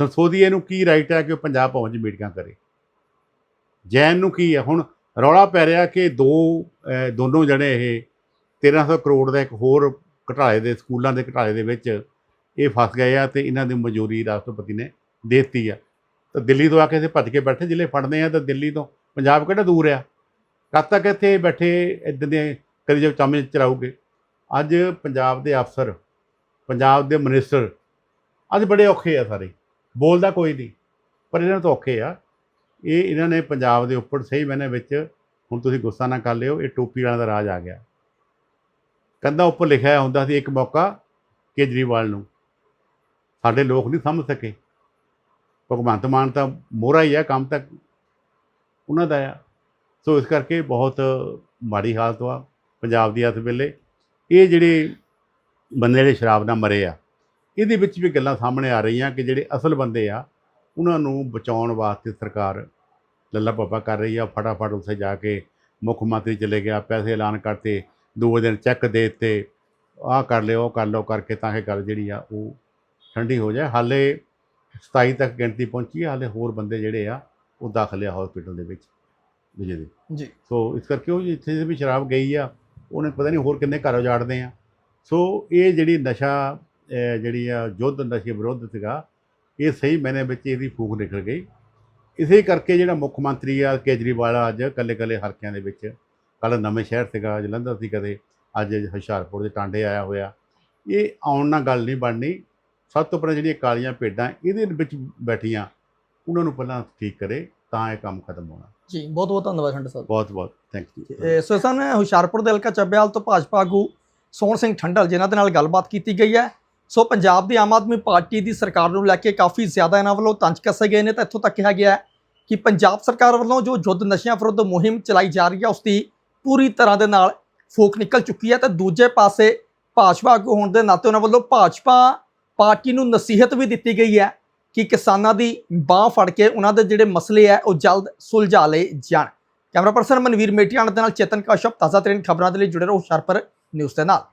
ਸੰਸੋਦੀਏ ਨੂੰ ਕੀ ਰਾਈਟ ਹੈ ਕਿ ਉਹ ਪੰਜਾਬ ਭਵਨ 'ਚ ਮੀਟਿੰਗਾਂ ਕਰੇ? ਜੈਨ ਨੂੰ ਕੀ ਹੈ? ਹੁਣ ਰੌਲਾ ਪੈ ਰਿਹਾ ਕਿ ਦੋ ਦੋਨੋਂ ਜਣੇ ਇਹ 1300 ਕਰੋੜ ਦਾ ਇੱਕ ਹੋਰ ਘਟਾਲੇ ਦੇ ਸਕੂਲਾਂ ਦੇ ਘਟਾਲੇ ਦੇ ਵਿੱਚ ਇਹ ਫਸ ਗਏ ਆ ਤੇ ਇਹਨਾਂ ਦੀ ਮਨਜ਼ੂਰੀ ਰਾਸ਼ਟਰਪਤੀ ਨੇ ਦੇ ਦਿੱਤੀ ਆ। ਤਾਂ ਦਿੱਲੀ ਤੋਂ ਆ ਕੇ ਇੱਥੇ ਭੱਜ ਕੇ ਬੈਠੇ, ਜ਼ਿਲ੍ਹੇ ਫੜਨੇ ਆ ਤਾਂ ਦਿੱਲੀ ਤੋਂ ਪੰਜਾਬ ਕਿਹੜਾ ਦੂਰ ਆ? ਕਦ ਤੱਕ ਇੱਥੇ ਬੈਠੇ ਇਦਾਂ ਦੇ ਕਰੀ ਜੋ ਚਾਮੇ ਚਲਾਉਗੇ ਅੱਜ ਪੰਜਾਬ ਦੇ ਅਫਸਰ, ਪੰਜਾਬ ਦੇ ਮਿਨਿਸਟਰ ਅੱਜ ਬੜੇ ਔਖੇ ਆ ਸਾਰੇ, ਬੋਲਦਾ ਕੋਈ ਨਹੀਂ, ਪਰ ਇਹਨਾਂ ਤੋਂ ਔਖੇ ਆ। ਇਹ ਇਹਨਾਂ ਨੇ ਪੰਜਾਬ ਦੇ ਉੱਪਰ ਸਹੀ ਮੈਨੇ ਵਿੱਚ, ਹੁਣ ਤੁਸੀਂ ਗੁੱਸਾ ਨਾ ਕਰ ਲਿਓ, ਇਹ ਟੋਪੀ ਵਾਲਾ ਦਾ ਰਾਜ ਆ ਗਿਆ। ਕੰਧਾਂ ਉੱਪਰ ਲਿਖਿਆ ਹੁੰਦਾ ਸੀ ਇੱਕ ਮੌਕਾ ਕੇਜਰੀਵਾਲ ਨੂੰ, ਸਾਡੇ ਲੋਕ ਨਹੀਂ ਸਮਝ ਸਕੇ। ਭਗਵੰਤ ਮਾਨ ਤਾਂ ਮੋਹਰਾ ਹੀ ਆ, ਕੰਮ ਤੱਕ ਉਹਨਾਂ ਦਾ ਆ। ਸੋ ਇਸ ਕਰਕੇ ਬਹੁਤ ਮਾੜੀ ਹਾਲਤ ਆ ਪੰਜਾਬ ਦੀ ਇਸ ਵੇਲੇ। ਇਹ ਜਿਹੜੇ ਬੰਦੇ ਜਿਹੜੇ ਸ਼ਰਾਬ ਨਾਲ ਮਰੇ ਆ, ਇਹਦੇ ਵਿੱਚ ਵੀ ਗੱਲਾਂ ਸਾਹਮਣੇ ਆ ਰਹੀਆਂ ਕਿ ਜਿਹੜੇ ਅਸਲ ਬੰਦੇ ਆ, ਉਹਨਾਂ ਨੂੰ ਬਚਾਉਣ ਵਾਸਤੇ ਸਰਕਾਰ ਲੱਲਾ ਪੱਪਾ ਕਰ ਰਹੀ ਆ। ਫਟਾਫਟ ਉੱਥੇ ਜਾ ਕੇ ਮੁੱਖ ਮੰਤਰੀ ਚਲੇ ਗਿਆ, ਪੈਸੇ ਐਲਾਨ ਕਰਤੇ ਦੋ ਦਿਨ ਚੈੱਕ ਦੇ ਦਿੱਤੇ, ਆਹ ਕਰ ਲਿਓ, ਉਹ ਕਰ ਲਓ, ਕਰਕੇ ਤਾਂ ਇਹ ਗੱਲ ਜਿਹੜੀ ਆ ਉਹ ਠੰਡੀ ਹੋ ਜਾਏ। ਹਾਲੇ 27 ਤੱਕ ਗਿਣਤੀ ਪਹੁੰਚੀ ਹੈ ਹਾਲੇ ਹੋਰ ਬੰਦੇ ਜਿਹੜੇ ਆ ਉਹ ਦਾਖਲ ਆ ਹਸਪੀਟਲ ਦੇ ਵਿੱਚ ਦੂਜੇ ਦੇ। ਜੀ। ਸੋ ਇਸ ਕਰਕੇ ਉਹ ਜਿੱਥੇ ਵੀ ਸ਼ਰਾਬ ਗਈ ਆ ਉਹਨੇ ਪਤਾ ਨਹੀਂ ਹੋਰ ਕਿੰਨੇ ਘਰ ਉਜਾੜਦੇ ਆ। ਸੋ ਇਹ ਜਿਹੜੀ ਨਸ਼ਾ ਜਿਹੜੀ ਆ ਯੁੱਧ ਨਸ਼ੇ ਵਿਰੁੱਧ ਸੀਗਾ ਇਹ ਸਹੀ ਮੈਨੇ ਵਿੱਚ ਇਹਦੀ ਫੂਕ ਨਿਕਲ ਗਈ। ਇਸੇ ਕਰਕੇ ਜਿਹੜਾ ਮੁੱਖ ਮੰਤਰੀ ਆ ਕੇਜਰੀਵਾਲ ਅੱਜ ਕੱਲੇ ਕੱਲੇ ਹਲਕਿਆਂ ਦੇ ਵਿੱਚ ਕੱਲ ਨਵੇਂ ਸ਼ਹਿਰ ਸੀਗਾ ਜਲੰਧਰ ਸੀ ਕਦੇ ਅੱਜ ਹੁਸ਼ਿਆਰਪੁਰ ਦੇ ਟਾਂਡੇ ਆਇਆ ਹੋਇਆ। ਇਹ ਆਉਣ ਨਾਲ ਗੱਲ ਨਹੀਂ ਬਣਨੀ ਸਭ ਤੋਂ ਪਹਿਲਾਂ ਜਿਹੜੀਆਂ ਕਾਲੀਆਂ ਭੇਡਾਂ ਇਹਦੇ ਵਿੱਚ ਬੈਠੀਆਂ ਉਹਨਾਂ ਨੂੰ ਪਹਿਲਾਂ ਠੀਕ ਕਰੇ ਤਾਂ ਇਹ ਕੰਮ ਖਤਮ ਹੋਣਾ। ਜੀ ਬਹੁਤ ਬਹੁਤ ਧੰਨਵਾਦ ਖੰਡ ਸਾਹਿਬ। ਬਹੁਤ ਬਹੁਤ ਥੈਂਕ ਯੂ ਸੋ ਸਨ ਹੁਸ਼ਿਆਰਪੁਰ ਦੇ ਹਲਕਾ ਚੱਬਿਆਲ ਤੋਂ ਭਾਜਪਾ ਆਗੂ ਸੋਹਣ ਸਿੰਘ ਠੰਡਲ ਜਿਨ੍ਹਾਂ ਦੇ ਨਾਲ ਗੱਲਬਾਤ ਕੀਤੀ ਗਈ ਹੈ। ਸੋ ਪੰਜਾਬ ਦੀ ਆਮ ਆਦਮੀ ਪਾਰਟੀ ਦੀ ਸਰਕਾਰ ਨੂੰ ਲੈ ਕੇ ਕਾਫੀ ਜ਼ਿਆਦਾ ਇਹਨਾਂ ਵੱਲੋਂ ਤੰਜ ਕੱਸੇ ਗਏ ਨੇ ਤਾਂ ਇੱਥੋਂ ਤੱਕ ਕਿਹਾ ਗਿਆ ਕਿ ਪੰਜਾਬ ਸਰਕਾਰ ਵੱਲੋਂ ਜੋ ਯੁੱਧ ਨਸ਼ਿਆਂ ਵਿਰੁੱਧ ਮੁਹਿੰਮ ਚਲਾਈ ਜਾ ਰਹੀ ਹੈ ਉਸ ਦੀ ਪੂਰੀ ਤਰ੍ਹਾਂ ਦੇ ਨਾਲ ਫੂਕ ਨਿਕਲ ਚੁੱਕੀ ਹੈ। ਤੇ ਦੂਜੇ ਪਾਸੇ ਭਾਜਪਾ ਆਗੂ ਹੋਣ ਦੇ ਨਾਤੇ ਉਹਨਾਂ ਵੱਲੋਂ ਭਾਜਪਾ ਪਾਰਟੀ ਨੂੰ ਨਸੀਹਤ ਵੀ ਦਿੱਤੀ ਗਈ ਹੈ ਕਿ ਕਿਸਾਨਾਂ ਦੀ ਬਾਹ ਫੜ ਕੇ ਉਹਨਾਂ ਦੇ ਜਿਹੜੇ ਮਸਲੇ ਹੈ ਉਹ ਜਲਦ ਸੁਲਝਾ ਲਏ ਜਾਣ। ਕੈਮਰਾ ਪਰਸਨ ਮਨਵੀਰ ਮੇਟੀਆਣ ਦੇ ਨਾਲ ਚੇਤਨ ਕਸ਼ਪ, ਤਾਜ਼ਾ ਤਰੀਨ ਖਬਰਾਂ ਦੇ ਲਈ ਜੁੜੇ ਰਹੋ ਹੁਸ਼ਿਆਰਪੁਰ ਨਿਊਜ਼ ਦੇ ਨਾਲ।